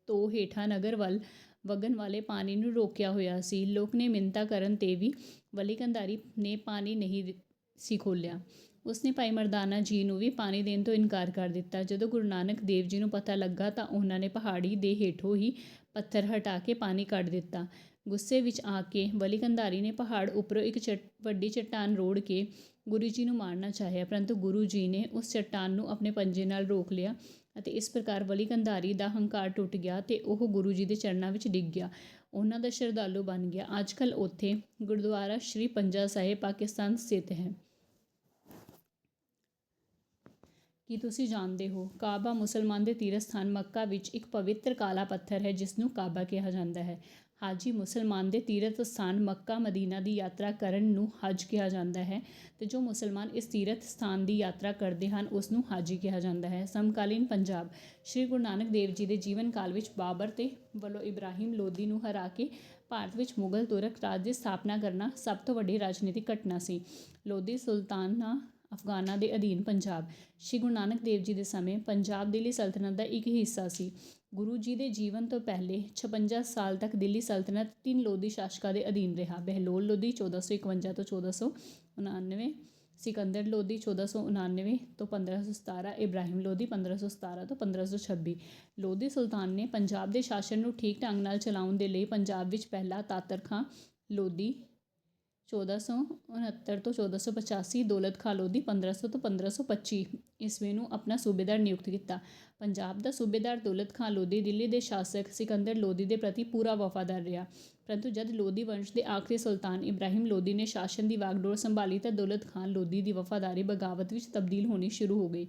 ਤੋਂ ਹੇਠਾਂ ਨਗਰ ਵੱਲ ਵਗਣ ਵਾਲੇ ਪਾਣੀ ਨੂੰ ਰੋਕਿਆ ਹੋਇਆ ਸੀ। ਲੋਕ ਨੇ ਮਿੰਤਾ ਕਰਨ ਤੇ ਵੀ ਵਲੀ ਕੰਧਾਰੀ ਨੇ ਪਾਣੀ ਨਹੀਂ ਸੀ ਖੋਲ੍ਹਿਆ। ਉਸਨੇ ਭਾਈ ਮਰਦਾਨਾ ਜੀ ਨੂੰ ਵੀ ਪਾਣੀ ਦੇਣ ਤੋਂ ਇਨਕਾਰ ਕਰ ਦਿੱਤਾ। ਜਦੋਂ ਗੁਰੂ ਨਾਨਕ ਦੇਵ ਜੀ ਨੂੰ ਪਤਾ ਲੱਗਾ ਤਾਂ ਉਹਨਾਂ ਨੇ ਪਹਾੜੀ ਦੇ ਹੇਠੋਂ ਹੀ ਪੱਥਰ ਹਟਾ ਕੇ ਪਾਣੀ ਕੱਢ ਦਿੱਤਾ। ਗੁੱਸੇ ਵਿੱਚ ਆ ਕੇ ਬਲੀ ਕੰਧਾਰੀ ਨੇ ਪਹਾੜ ਉੱਪਰੋਂ ਇੱਕ ਚੱਟ, ਵੱਡੀ ਚੱਟਾਨ ਰੋੜ ਕੇ ਗੁਰੂ ਜੀ ਨੂੰ ਮਾਰਨਾ ਚਾਹਿਆ, ਪਰੰਤੂ ਗੁਰੂ ਜੀ ਨੇ ਉਸ ਚੱਟਾਨ ਨੂੰ ਆਪਣੇ ਪੰਜੇ ਨਾਲ ਰੋਕ ਲਿਆ ਅਤੇ ਇਸ ਪ੍ਰਕਾਰ ਬਲੀ ਕੰਧਾਰੀ ਦਾ ਹੰਕਾਰ ਟੁੱਟ ਗਿਆ ਤੇ ਉਹ ਗੁਰੂ ਜੀ ਦੇ ਚਰਨਾਂ ਵਿੱਚ ਡਿੱਗ ਗਿਆ। ਉਹਨਾਂ ਦਾ ਸ਼ਰਧਾਲੂ ਬਣ ਗਿਆ। ਅੱਜਕੱਲ ਉੱਥੇ ਗੁਰਦੁਆਰਾ ਸ਼੍ਰੀ ਪੰਜਾ ਸਾਹਿਬ, ਪਾਕਿਸਤਾਨ ਸਥਿਤ ਹੈ। ਕੀ ਤੁਸੀਂ ਜਾਣਦੇ ਹੋ? ਕਾਬਾ ਮੁਸਲਮਾਨ ਦੇ ਤੀਰਥ ਸਥਾਨ ਮੱਕਾ ਵਿੱਚ ਇੱਕ ਪਵਿੱਤਰ ਕਾਲਾ ਪੱਥਰ ਹੈ ਜਿਸ ਨੂੰ ਕਾਬਾ ਕਿਹਾ ਜਾਂਦਾ ਹੈ। ਹਾਜੀ ਮੁਸਲਮਾਨ ਦੇ ਤੀਰਥ ਸਥਾਨ ਮੱਕਾ ਮਦੀਨਾ ਦੀ ਯਾਤਰਾ ਕਰਨ ਨੂੰ ਹਜ ਕਿਹਾ ਜਾਂਦਾ ਹੈ ਤੇ ਜੋ ਮੁਸਲਮਾਨ ਇਸ ਤੀਰਥ ਸਥਾਨ ਦੀ ਯਾਤਰਾ ਕਰਦੇ ਹਨ, ਉਸ ਨੂੰ ਹਾਜੀ ਕਿਹਾ ਜਾਂਦਾ ਹੈ। ਸਮਕਾਲੀਨ ਪੰਜਾਬ, ਸ੍ਰੀ ਗੁਰੂ ਨਾਨਕ ਦੇਵ ਜੀ ਦੇ ਜੀਵਨ ਕਾਲ ਵਿੱਚ ਬਾਬਰ ਤੇ ਵੱਲੋਂ ਇਬਰਾਹਿਮ ਲੋਧੀ ਨੂੰ ਹਰਾ ਕੇ ਭਾਰਤ ਵਿੱਚ ਮੁਗਲ ਤੁਰਕ ਰਾਜ ਦੀ ਸਥਾਪਨਾ ਕਰਨਾ ਸਭ ਤੋਂ ਵੱਡੀ ਰਾਜਨੀਤਿਕ ਘਟਨਾ ਸੀ। ਲੋਧੀ ਸੁਲਤਾਨਾ ਅਫਗਾਨਾਂ ਦੇ ਅਧੀਨ ਪੰਜਾਬ। ਸ਼੍ਰੀ ਗੁਰੂ ਨਾਨਕ ਦੇਵ ਜੀ ਦੇ ਸਮੇਂ ਪੰਜਾਬ ਦਿੱਲੀ ਸਲਤਨਤ ਦਾ ਇੱਕ ਹਿੱਸਾ ਸੀ। ਗੁਰੂ ਜੀ ਦੇ ਜੀਵਨ ਤੋਂ ਪਹਿਲੇ 56 ਸਾਲ ਤੱਕ ਦਿੱਲੀ ਸਲਤਨਤ ਤਿੰਨ ਲੋਧੀ ਸ਼ਾਸਕਾਂ ਦੇ ਅਧੀਨ ਰਿਹਾ। ਬਹਿਲੋਲ ਲੋਧੀ 1451 ਤੋਂ 1499 ਸਿਕੰਦਰ ਲੋਧੀ 1499 ਤੋਂ 1517 ਇਬਰਾਹਿਮ ਲੋਧੀ 1517 ਤੋਂ 1526 ਲੋਧੀ ਸੁਲਤਾਨ ਨੇ ਪੰਜਾਬ ਦੇ ਸ਼ਾਸਨ ਨੂੰ ਠੀਕ ਢੰਗ ਨਾਲ ਚਲਾਉਣ ਦੇ ਲਈ ਪੰਜਾਬ ਵਿੱਚ ਪਹਿਲਾ ਤਾਤਰ ਖਾਂ ਲੋਧੀ 1469 ਤੋਂ 1485 ਦੌਲਤ ਖਾਂ ਲੋਧੀ 1500 ਤੋਂ 1525 ਈਸਵੀ ਨੂੰ ਆਪਣਾ ਸੂਬੇਦਾਰ ਨਿਯੁਕਤ ਕੀਤਾ। ਪੰਜਾਬ ਦਾ ਸੂਬੇਦਾਰ ਦੌਲਤ ਖਾਂ ਲੋਧੀ ਦਿੱਲੀ ਦੇ ਸ਼ਾਸਕ ਸਿਕੰਦਰ ਲੋਧੀ ਦੇ ਪ੍ਰਤੀ ਪੂਰਾ ਵਫਾਦਾਰ ਰਿਹਾ। ਪਰੰਤੂ ਜਦ ਲੋਧੀ ਵੰਸ਼ ਦੇ ਆਖਰੀ ਸੁਲਤਾਨ ਇਬਰਾਹਿਮ ਲੋਧੀ ਨੇ ਸ਼ਾਸਨ ਦੀ ਵਾਗਡੋਰ ਸੰਭਾਲੀ ਤਾਂ ਦੌਲਤ ਖਾਂ ਲੋਧੀ ਦੀ ਵਫਾਦਾਰੀ ਬਗਾਵਤ ਵਿੱਚ ਤਬਦੀਲ ਹੋਣੀ ਸ਼ੁਰੂ ਹੋ ਗਈ,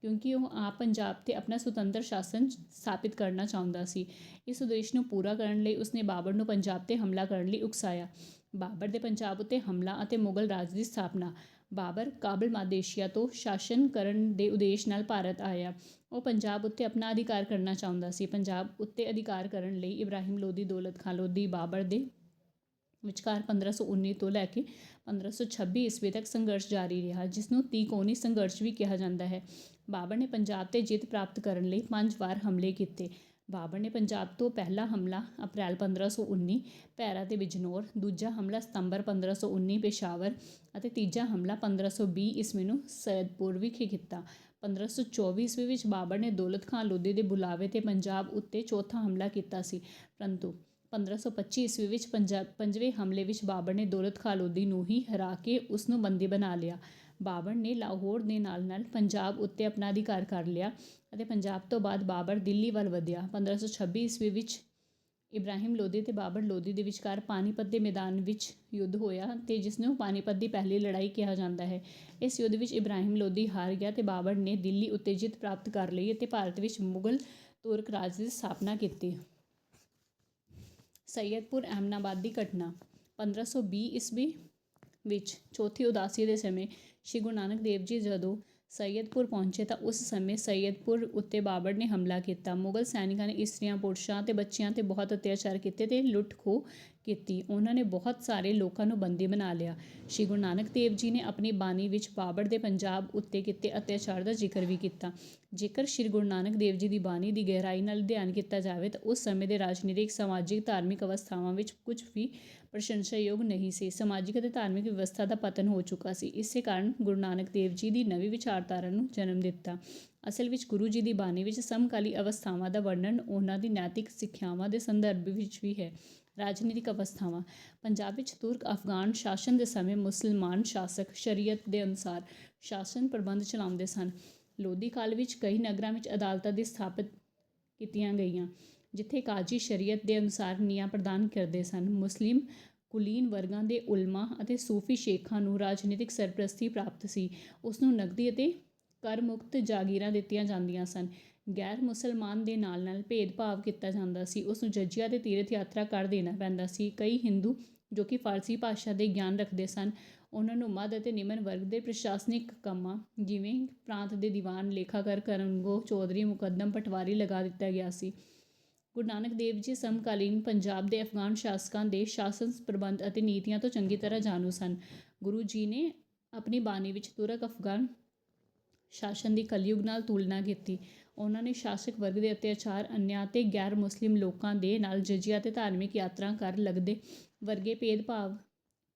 ਕਿਉਂਕਿ ਉਹ ਆਪ ਪੰਜਾਬ ਤੇ ਆਪਣਾ ਸੁਤੰਤਰ ਸ਼ਾਸਨ ਸਥਾਪਿਤ ਕਰਨਾ ਚਾਹੁੰਦਾ ਸੀ। ਇਸ ਉਦੇਸ਼ ਨੂੰ ਪੂਰਾ ਕਰਨ ਲਈ ਉਸਨੇ ਬਾਬਰ ਨੂੰ ਪੰਜਾਬ ਤੇ ਹਮਲਾ ਕਰਨ ਲਈ ਉਕਸਾਇਆ। ਬਾਬਰ ਦੇ ਪੰਜਾਬ ਉੱਤੇ ਹਮਲਾ ਅਤੇ ਮੁਗਲ ਰਾਜ ਦੀ ਸਥਾਪਨਾ। ਬਾਬਰ ਕਾਬਲ ਮਾਦੇਸ਼ੀਆ ਤੋਂ ਸ਼ਾਸਨ ਕਰਨ ਦੇ ਉਦੇਸ਼ ਨਾਲ ਭਾਰਤ ਆਇਆ। ਉਹ ਪੰਜਾਬ ਉੱਤੇ ਆਪਣਾ ਅਧਿਕਾਰ ਕਰਨਾ ਚਾਹੁੰਦਾ ਸੀ। ਪੰਜਾਬ ਉੱਤੇ ਅਧਿਕਾਰ ਕਰਨ ਲਈ ਇਬਰਾਹਿਮ ਲੋਧੀ, ਦੌਲਤ ਖਾਂ ਲੋਧੀ, ਬਾਬਰ ਦੇ ਵਿਚਕਾਰ 1519 ਤੋਂ ਲੈ ਕੇ 1526 ਈਸਵੀ ਤੱਕ ਸੰਘਰਸ਼ ਜਾਰੀ ਰਿਹਾ ਜਿਸ ਨੂੰ ਤੀਕੋਣੀ ਸੰਘਰਸ਼ ਵੀ ਕਿਹਾ ਜਾਂਦਾ ਹੈ। ਬਾਬਰ ਨੇ ਪੰਜਾਬ ਤੇ ਜਿੱਤ ਪ੍ਰਾਪਤ ਕਰਨ ਲਈ ਪੰਜ ਵਾਰ ਹਮਲੇ ਕੀਤੇ। ਬਾਬਰ ਨੇ ਪੰਜਾਬ ਤੋਂ ਪਹਿਲਾ ਹਮਲਾ ਅਪ੍ਰੈਲ 1519 ਪੈਰਾ ਤੇ ਬਿਜਨੌਰ, ਦੂਜਾ ਹਮਲਾ ਸਤੰਬਰ 1519 ਪੇਸ਼ਾਵਰ ਅਤੇ ਤੀਜਾ ਹਮਲਾ 1520 ਈਸਵੀ ਨੂੰ ਸੈਦਪੁਰ ਵਿਖੇ ਕੀਤਾ। 1524 ਈਸਵੀ ਵਿੱਚ ਬਾਬਰ ਨੇ ਦੌਲਤ ਖਾਨ ਲੋਧੀ ਦੇ ਬੁਲਾਵੇ ਤੇ ਪੰਜਾਬ ਉੱਤੇ ਚੌਥਾ ਹਮਲਾ ਕੀਤਾ ਸੀ। ਪਰੰਤੂ 1525 ਈਸਵੀ ਵਿੱਚ ਪੰਜਾ, ਪੰਜਵੇਂ ਹਮਲੇ ਵਿੱਚ ਬਾਬਰ ਨੇ ਦੌਲਤ ਖਾਨ ਲੋਧੀ ਨੂੰ ਹੀ ਹਰਾ ਕੇ ਉਸ ਨੂੰ ਬੰਦੀ ਬਣਾ ਲਿਆ। ਬਾਬਰ ਨੇ ਲਾਹੌਰ ਦੇ ਨਾਲ ਨਾਲ ਪੰਜਾਬ ਉੱਤੇ ਆਪਣਾ ਅਧਿਕਾਰ ਕਰ ਲਿਆ ਅਤੇ ਪੰਜਾਬ ਤੋਂ ਬਾਅਦ ਬਾਬਰ ਦਿੱਲੀ ਵੱਲ ਵਧਿਆ। 1526 ਈਸਵੀ ਵਿੱਚ ਇਬਰਾਹਿਮ ਲੋਧੀ ਤੇ ਬਾਬਰ ਲੋਧੀ ਦੇ ਵਿਚਕਾਰ ਪਾਣੀਪਤ ਦੇ ਮੈਦਾਨ ਵਿੱਚ ਯੁੱਧ ਹੋਇਆ ਤੇ ਜਿਸ ਨੂੰ ਪਾਣੀਪਤ ਦੀ ਪਹਿਲੀ ਲੜਾਈ ਕਿਹਾ ਜਾਂਦਾ ਹੈ। ਇਸ ਯੁੱਧ ਵਿੱਚ ਇਬਰਾਹਿਮ ਲੋਧੀ ਹਾਰ ਗਿਆ ਤੇ ਬਾਬਰ ਨੇ ਦਿੱਲੀ ਉੱਤੇ ਜਿੱਤ ਪ੍ਰਾਪਤ ਕਰ ਲਈ ਅਤੇ ਭਾਰਤ ਵਿੱਚ ਮੁਗਲ ਤੁਰਕ ਰਾਜ ਦੀ ਸਥਾਪਨਾ ਕੀਤੀ। ਸੈਯਦਪੁਰ ਅਹਿਮਨਾਬਾਦ ਦੀ ਘਟਨਾ 1520 ਈਸਵੀ ਵਿੱਚ ਚੌਥੀ ਉਦਾਸੀ ਦੇ ਸਮੇਂ ਸ਼੍ਰੀ ਗੁਰੂ ਨਾਨਕ ਦੇਵ ਜੀ ਜਦੋਂ ਸੈਯਦਪੁਰ ਪਹੁੰਚੇ ਤਾਂ ਉਸ ਸਮੇਂ ਸੈਯਦਪੁਰ ਉੱਤੇ ਬਾਬਰ ਨੇ ਹਮਲਾ ਕੀਤਾ। ਮੁਗਲ ਸੈਨਿਕਾਂ ਨੇ ਇਸਤਰੀਆਂ, ਪੁਰਸ਼ਾਂ ਤੇ ਬੱਚਿਆਂ ਤੇ ਬਹੁਤ ਅਤਿਆਚਾਰ ਕੀਤੇ ਤੇ ਲੁੱਟ ਖੋਹ ਕੀਤੀ। ਉਹਨਾਂ ਨੇ ਬਹੁਤ ਸਾਰੇ ਲੋਕਾਂ ਨੂੰ ਬੰਦੀ ਬਣਾ ਲਿਆ। ਸ਼੍ਰੀ ਗੁਰੂ ਨਾਨਕ ਦੇਵ ਜੀ ਨੇ ਆਪਣੀ ਬਾਣੀ ਵਿੱਚ ਬਾਬਰ ਦੇ ਪੰਜਾਬ ਉੱਤੇ ਕੀਤੇ ਅਤਿਆਚਾਰ ਦਾ ਜ਼ਿਕਰ ਵੀ ਕੀਤਾ। ਜੇਕਰ ਸ਼੍ਰੀ ਗੁਰੂ ਨਾਨਕ ਦੇਵ ਜੀ ਦੀ ਬਾਣੀ ਦੀ ਗਹਿਰਾਈ ਨਾਲ ਅਧਿਐਨ ਕੀਤਾ ਜਾਵੇ ਤਾਂ ਉਸ ਸਮੇਂ ਦੇ ਰਾਜਨੀਤਿਕ, ਸਮਾਜਿਕ, ਧਾਰਮਿਕ ਅਵਸਥਾਵਾਂ ਵਿੱਚ ਕੁਝ ਵੀ ਪ੍ਰਸ਼ੰਸਾਯੋਗ ਨਹੀਂ ਸੀ। ਸਮਾਜਿਕ ਅਤੇ ਧਾਰਮਿਕ ਵਿਵਸਥਾ ਦਾ ਪਤਨ ਹੋ ਚੁੱਕਾ ਸੀ। ਇਸੇ ਕਾਰਨ ਗੁਰੂ ਨਾਨਕ ਦੇਵ ਜੀ ਦੀ ਨਵੀਂ ਵਿਚਾਰਧਾਰਾ ਨੂੰ ਜਨਮ ਦਿੱਤਾ। ਅਸਲ ਵਿੱਚ ਗੁਰੂ ਜੀ ਦੀ ਬਾਣੀ ਵਿੱਚ ਸਮਕਾਲੀ ਅਵਸਥਾਵਾਂ ਦਾ ਵਰਣਨ ਉਹਨਾਂ ਦੀ ਨੈਤਿਕ ਸਿੱਖਿਆਵਾਂ ਦੇ ਸੰਦਰਭ ਵਿੱਚ ਵੀ ਹੈ। ਰਾਜਨੀਤਿਕ ਅਵਸਥਾਵਾਂ। ਪੰਜਾਬ ਵਿੱਚ ਤੁਰਕ, ਅਫਗਾਨ ਸ਼ਾਸਨ ਦੇ ਸਮੇਂ ਮੁਸਲਮਾਨ ਸ਼ਾਸਕ ਸ਼ਰੀਅਤ ਦੇ ਅਨੁਸਾਰ ਸ਼ਾਸਨ ਪ੍ਰਬੰਧ ਚਲਾਉਂਦੇ ਸਨ। ਲੋਧੀ ਕਾਲ ਵਿੱਚ ਕਈ ਨਗਰਾਂ ਵਿੱਚ ਅਦਾਲਤਾਂ ਦੀ ਸਥਾਪਿਤ ਕੀਤੀਆਂ ਗਈਆਂ, ਜਿੱਥੇ ਕਾਜੀ ਸ਼ਰੀਅਤ ਦੇ ਅਨੁਸਾਰ ਨਿਆਂ ਪ੍ਰਦਾਨ ਕਰਦੇ ਸਨ। ਮੁਸਲਿਮ ਕੁਲੀਨ ਵਰਗਾਂ ਦੇ ਉਲਮਾ ਅਤੇ ਸੂਫੀ ਸ਼ੇਖਾਂ ਨੂੰ ਰਾਜਨੀਤਿਕ ਸਰਪ੍ਰਸਤੀ ਪ੍ਰਾਪਤ ਸੀ। ਉਸ ਨੂੰ ਨਗਦੀ ਅਤੇ ਕਰ ਮੁਕਤ ਜਾਗੀਰਾਂ ਦਿੱਤੀਆਂ ਜਾਂਦੀਆਂ ਸਨ। ਗੈਰ ਮੁਸਲਮਾਨ ਦੇ ਨਾਲ ਨਾਲ ਭੇਦਭਾਵ ਕੀਤਾ ਜਾਂਦਾ ਸੀ। ਉਸ ਨੂੰ ਜੱਜੀਆ ਤੇ ਤੀਰਥ ਯਾਤਰਾ ਕਰ ਦੇਣਾ ਪੈਂਦਾ ਸੀ। ਕਈ ਹਿੰਦੂ ਜੋ ਕਿ ਫਾਰਸੀ ਭਾਸ਼ਾ ਦੇ ਗਿਆਨ ਰੱਖਦੇ ਸਨ, ਉਹਨਾਂ ਨੂੰ ਮੱਧ ਅਤੇ ਨਿਮਨ ਵਰਗ ਦੇ ਪ੍ਰਸ਼ਾਸਨਿਕ ਕੰਮਾਂ, ਜਿਵੇਂ ਪ੍ਰਾਂਤ ਦੇ ਦੀਵਾਨ, ਲੇਖਾਕਾਰ ਕਰਨਗੋ ਚੌਧਰੀ, ਮੁਕੱਦਮ, ਪਟਵਾਰੀ ਲਗਾ ਦਿੱਤਾ ਗਿਆ ਸੀ। ਗੁਰੂ ਨਾਨਕ ਦੇਵ ਜੀ ਸਮਕਾਲੀਨ ਪੰਜਾਬ ਦੇ ਅਫਗਾਨ ਸ਼ਾਸਕਾਂ ਦੇ ਸ਼ਾਸਨ ਪ੍ਰਬੰਧ ਅਤੇ ਨੀਤੀਆਂ ਤੋਂ ਚੰਗੀ ਤਰ੍ਹਾਂ ਜਾਣੂ ਸਨ। ਗੁਰੂ ਜੀ ਨੇ ਆਪਣੀ ਬਾਣੀ ਵਿੱਚ ਤੁਰਕ ਅਫਗਾਨ ਸ਼ਾਸਨ ਦੀ ਕਲਯੁਗ ਨਾਲ ਤੁਲਨਾ ਕੀਤੀ। ਉਹਨਾਂ ਨੇ ਸ਼ਾਸਕ ਵਰਗ ਦੇ ਅਤਿਆਚਾਰ, ਅਨਿਆਂ ਤੇ ਗੈਰ ਮੁਸਲਿਮ ਲੋਕਾਂ ਦੇ ਨਾਲ ਜਜ਼ੀਆ ਤੇ ਧਾਰਮਿਕ ਯਾਤਰਾ ਕਰ ਲੱਗਦੇ ਵਰਗੇ ਭੇਦਭਾਵ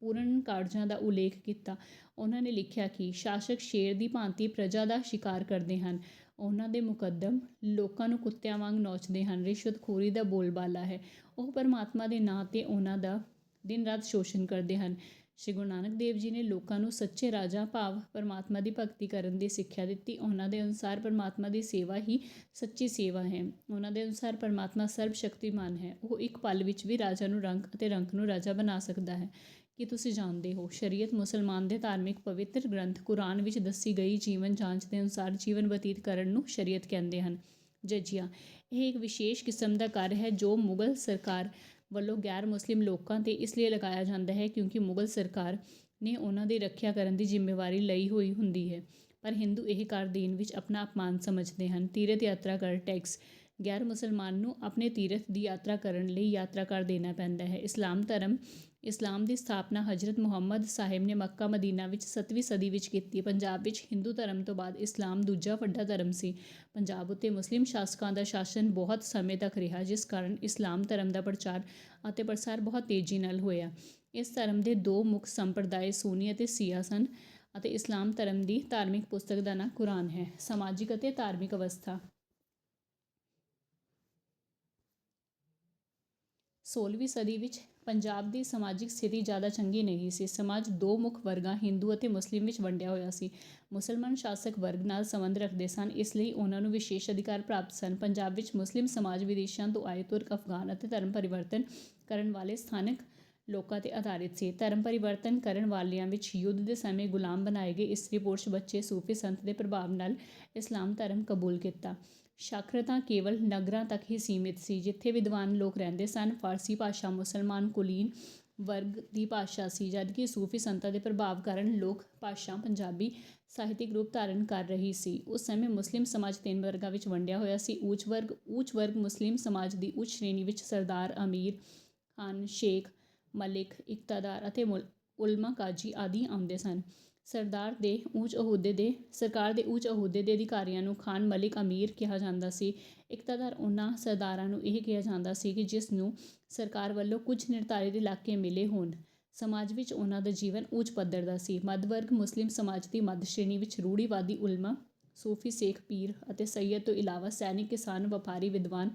ਪੂਰਨ ਕਾਰਜਾਂ ਦਾ ਉਲੇਖ ਕੀਤਾ। ਉਹਨਾਂ ਨੇ ਲਿਖਿਆ ਕਿ ਸ਼ਾਸਕ ਸ਼ੇਰ ਦੀ ਭਾਂਤੀ ਪ੍ਰਜਾ ਦਾ ਸ਼ਿਕਾਰ ਕਰਦੇ ਹਨ। ਉਹਨਾਂ ਦੇ ਮੁਕੱਦਮ, ਲੋਕਾਂ ਨੂੰ ਕੁੱਤਿਆਂ ਵਾਂਗ ਨੋਚਦੇ ਹਨ, ਰਿਸ਼ਵਤਖੋਰੀ ਦਾ ਬੋਲਬਾਲਾ ਹੈ। ਉਹ ਪਰਮਾਤਮਾ ਦੇ ਨਾਂ ਤੇ ਉਹਨਾਂ ਦਾ ਦਿਨ ਰਾਤ ਸ਼ੋਸ਼ਣ ਕਰਦੇ ਹਨ। ਸ਼੍ਰੀ ਗੁਰੂ ਨਾਨਕ ਦੇਵ ਜੀ ਨੇ ਲੋਕਾਂ ਨੂੰ ਸੱਚੇ ਰਾਜਾ, ਭਾਵ ਪਰਮਾਤਮਾ ਦੀ ਭਗਤੀ ਕਰਨ ਦੀ ਸਿੱਖਿਆ ਦਿੱਤੀ। ਉਹਨਾਂ ਦੇ ਅਨੁਸਾਰ ਪਰਮਾਤਮਾ ਦੀ ਸੇਵਾ ਹੀ ਸੱਚੀ ਸੇਵਾ ਹੈ। ਉਹਨਾਂ ਦੇ ਅਨੁਸਾਰ ਪਰਮਾਤਮਾ ਸਰਵ ਸ਼ਕਤੀਮਾਨ ਹੈ। ਉਹ ਇੱਕ ਪਲ ਵਿੱਚ ਵੀ ਰਾਜਾ ਨੂੰ ਰੰਗ ਅਤੇ ਰੰਗ ਨੂੰ ਰਾਜਾ ਬਣਾ ਸਕਦਾ ਹੈ। ਕੀ ਤੁਸੀਂ ਜਾਣਦੇ ਹੋ, ਸ਼ਰੀਅਤ ਮੁਸਲਮਾਨ ਦੇ ਧਾਰਮਿਕ ਪਵਿੱਤਰ ਗ੍ਰੰਥ ਕੁਰਾਨ ਵਿੱਚ ਦੱਸੀ ਗਈ ਜੀਵਨ ਜਾਂਚ ਦੇ ਅਨੁਸਾਰ ਜੀਵਨ ਬਤੀਤ ਕਰਨ ਨੂੰ ਸ਼ਰੀਅਤ ਕਹਿੰਦੇ ਹਨ? ਜਜੀਆ, ਇਹ ਇੱਕ ਵਿਸ਼ੇਸ਼ ਕਿਸਮ ਦਾ ਕਰ ਹੈ ਜੋ ਮੁਗਲ ਸਰਕਾਰ ਵੱਲੋਂ ਗੈਰ ਮੁਸਲਿਮ ਲੋਕਾਂ ਤੇ ਇਸ ਲਈ ਲਗਾਇਆ ਜਾਂਦਾ ਹੈ ਕਿਉਂਕਿ ਮੁਗਲ ਸਰਕਾਰ ਨੇ ਉਹਨਾਂ ਦੀ ਰੱਖਿਆ ਕਰਨ ਦੀ ਜ਼ਿੰਮੇਵਾਰੀ ਲਈ ਹੋਈ ਹੁੰਦੀ ਹੈ। ਪਰ ਹਿੰਦੂ ਇਹ ਕਰ ਦੇਣ ਵਿੱਚ ਆਪਣਾ ਅਪਮਾਨ ਸਮਝਦੇ ਹਨ। ਤੀਰਥ ਯਾਤਰਾ ਕਰ ਟੈਕਸ ਗੈਰ ਮੁਸਲਮਾਨ ਨੂੰ ਆਪਣੇ ਤੀਰਥ ਦੀ ਯਾਤਰਾ ਕਰਨ ਲਈ ਯਾਤਰਾ ਕਰ ਦੇਣਾ ਪੈਂਦਾ ਹੈ। ਇਸਲਾਮ ਧਰਮ ਇਸਲਾਮ ਦੀ ਸਥਾਪਨਾ ਹਜ਼ਰਤ ਮੁਹੰਮਦ ਸਾਹਿਬ ਨੇ ਮੱਕਾ ਮਦੀਨਾ ਵਿੱਚ 7ਵੀਂ ਸਦੀ ਵਿੱਚ ਕੀਤੀ। ਪੰਜਾਬ ਵਿੱਚ ਹਿੰਦੂ ਧਰਮ ਤੋਂ ਬਾਅਦ ਇਸਲਾਮ ਦੂਜਾ ਵੱਡਾ ਧਰਮ ਸੀ। ਪੰਜਾਬ ਉੱਤੇ ਮੁਸਲਿਮ ਸ਼ਾਸਕਾਂ ਦਾ ਸ਼ਾਸਨ ਬਹੁਤ ਸਮੇਂ ਤੱਕ ਰਿਹਾ, ਜਿਸ ਕਾਰਨ ਇਸਲਾਮ ਧਰਮ ਦਾ ਪ੍ਰਚਾਰ ਅਤੇ ਪ੍ਰਸਾਰ ਬਹੁਤ ਤੇਜ਼ੀ ਨਾਲ ਹੋਇਆ। ਇਸ ਧਰਮ ਦੇ ਦੋ ਮੁੱਖ ਸੰਪਰਦਾਇ ਸੂਨੀ ਅਤੇ ਸੀਆ ਸਨ ਅਤੇ ਇਸਲਾਮ ਧਰਮ ਦੀ ਧਾਰਮਿਕ ਪੁਸਤਕ ਦਾ ਨਾਂ ਕੁਰਾਨ ਹੈ। ਸਮਾਜਿਕ ਅਤੇ ਧਾਰਮਿਕ ਅਵਸਥਾ। 16ਵੀਂ ਸਦੀ ਵਿੱਚ ਪੰਜਾਬ ਦੀ ਸਮਾਜਿਕ ਸਥਿਤੀ ਜ਼ਿਆਦਾ ਚੰਗੀ ਨਹੀਂ ਸੀ। ਸਮਾਜ ਦੋ ਮੁੱਖ ਵਰਗਾਂ, ਹਿੰਦੂ ਅਤੇ ਮੁਸਲਿਮ ਵਿੱਚ ਵੰਡਿਆ ਹੋਇਆ ਸੀ। ਮੁਸਲਮਾਨ ਸ਼ਾਸਕ ਵਰਗ ਨਾਲ ਸੰਬੰਧ ਰੱਖਦੇ ਸਨ, ਇਸ ਲਈ ਉਹਨਾਂ ਨੂੰ ਵਿਸ਼ੇਸ਼ ਅਧਿਕਾਰ ਪ੍ਰਾਪਤ ਸਨ। ਪੰਜਾਬ ਵਿੱਚ ਮੁਸਲਿਮ ਸਮਾਜ ਵਿਦੇਸ਼ਾਂ ਤੋਂ ਆਏ ਤੁਰਕ, ਅਫਗਾਨ ਅਤੇ ਧਰਮ ਪਰਿਵਰਤਨ ਕਰਨ ਵਾਲੇ ਸਥਾਨਕ ਲੋਕਾਂ ਤੇ ਆਧਾਰਿਤ ਸੀ। ਧਰਮ ਪਰਿਵਰਤਨ ਕਰਨ ਵਾਲਿਆਂ ਵਿੱਚ ਯੁੱਧ ਦੇ ਸਮੇਂ ਗੁਲਾਮ ਬਣਾਏ ਗਏ ਇਸਤਰੀ ਪੁਰਸ਼ ਬੱਚੇ ਸੂਫੀ ਸੰਤ ਦੇ ਪ੍ਰਭਾਵ ਨਾਲ ਇਸਲਾਮ ਧਰਮ ਕਬੂਲ ਕੀਤਾ। ਸਾਖਰਤਾ ਕੇਵਲ ਨਗਰਾਂ ਤੱਕ ਹੀ ਸੀਮਿਤ ਸੀ, ਜਿੱਥੇ ਵਿਦਵਾਨ ਲੋਕ ਰਹਿੰਦੇ ਸਨ। ਫਾਰਸੀ ਭਾਸ਼ਾ ਮੁਸਲਮਾਨ ਕੁਲੀਨ ਵਰਗ ਦੀ ਭਾਸ਼ਾ ਸੀ, ਜਦਕਿ ਸੂਫੀ ਸੰਤਾਂ ਦੇ ਪ੍ਰਭਾਵ ਕਾਰਨ ਲੋਕ ਭਾਸ਼ਾ ਪੰਜਾਬੀ ਸਾਹਿਤਿਕ ਰੂਪ ਧਾਰਨ ਕਰ ਰਹੀ ਸੀ। ਉਸ ਸਮੇਂ ਮੁਸਲਿਮ ਸਮਾਜ ਤਿੰਨ ਵਰਗਾਂ ਵਿੱਚ ਵੰਡਿਆ ਹੋਇਆ ਸੀ। ਉੱਚ ਵਰਗ ਉੱਚ ਵਰਗ ਮੁਸਲਿਮ ਸਮਾਜ ਦੀ ਉੱਚ ਸ਼੍ਰੇਣੀ ਵਿੱਚ ਸਰਦਾਰ, ਅਮੀਰ, ਖਾਨ, ਸ਼ੇਖ, ਮਲਿਕ, ਇਕਤਦਾਰ ਅਤੇ ਮੁਲ- ਉਲਮਾ ਕਾਜੀ ਆਦਿ ਆਉਂਦੇ ਸਨ। ਸਰਦਾਰ ਦੇ ਉੱਚ ਅਹੁਦੇ ਦੇ, ਸਰਕਾਰ ਦੇ ਉੱਚ ਅਹੁਦੇ ਦੇ ਅਧਿਕਾਰੀਆਂ ਨੂੰ ਖਾਨ ਮਲਿਕ ਅਮੀਰ ਕਿਹਾ ਜਾਂਦਾ ਸੀ। ਇਕਤਦਾਰ ਉਹਨਾਂ ਸਰਦਾਰਾਂ ਨੂੰ ਇਹ ਕਿਹਾ ਜਾਂਦਾ ਸੀ ਕਿ ਜਿਸ ਨੂੰ ਸਰਕਾਰ ਵੱਲੋਂ ਕੁਝ ਨਿਰਧਾਰਿਤ ਇਲਾਕੇ ਮਿਲੇ ਹੋਣ। ਸਮਾਜ ਵਿੱਚ ਉਹਨਾਂ ਦਾ ਜੀਵਨ ਉੱਚ ਪੱਧਰ ਦਾ ਸੀ। ਮੱਧ ਵਰਗ ਮੁਸਲਿਮ ਸਮਾਜ ਦੀ ਮੱਧ ਸ਼੍ਰੇਣੀ ਵਿੱਚ ਰੂੜੀਵਾਦੀ ਉਲਮਾ, ਸੂਫੀ ਸੇਖ ਪੀਰ ਅਤੇ ਸੈਯਦ ਤੋਂ ਇਲਾਵਾ ਸੈਨਿਕ, ਕਿਸਾਨ, ਵਪਾਰੀ, ਵਿਦਵਾਨ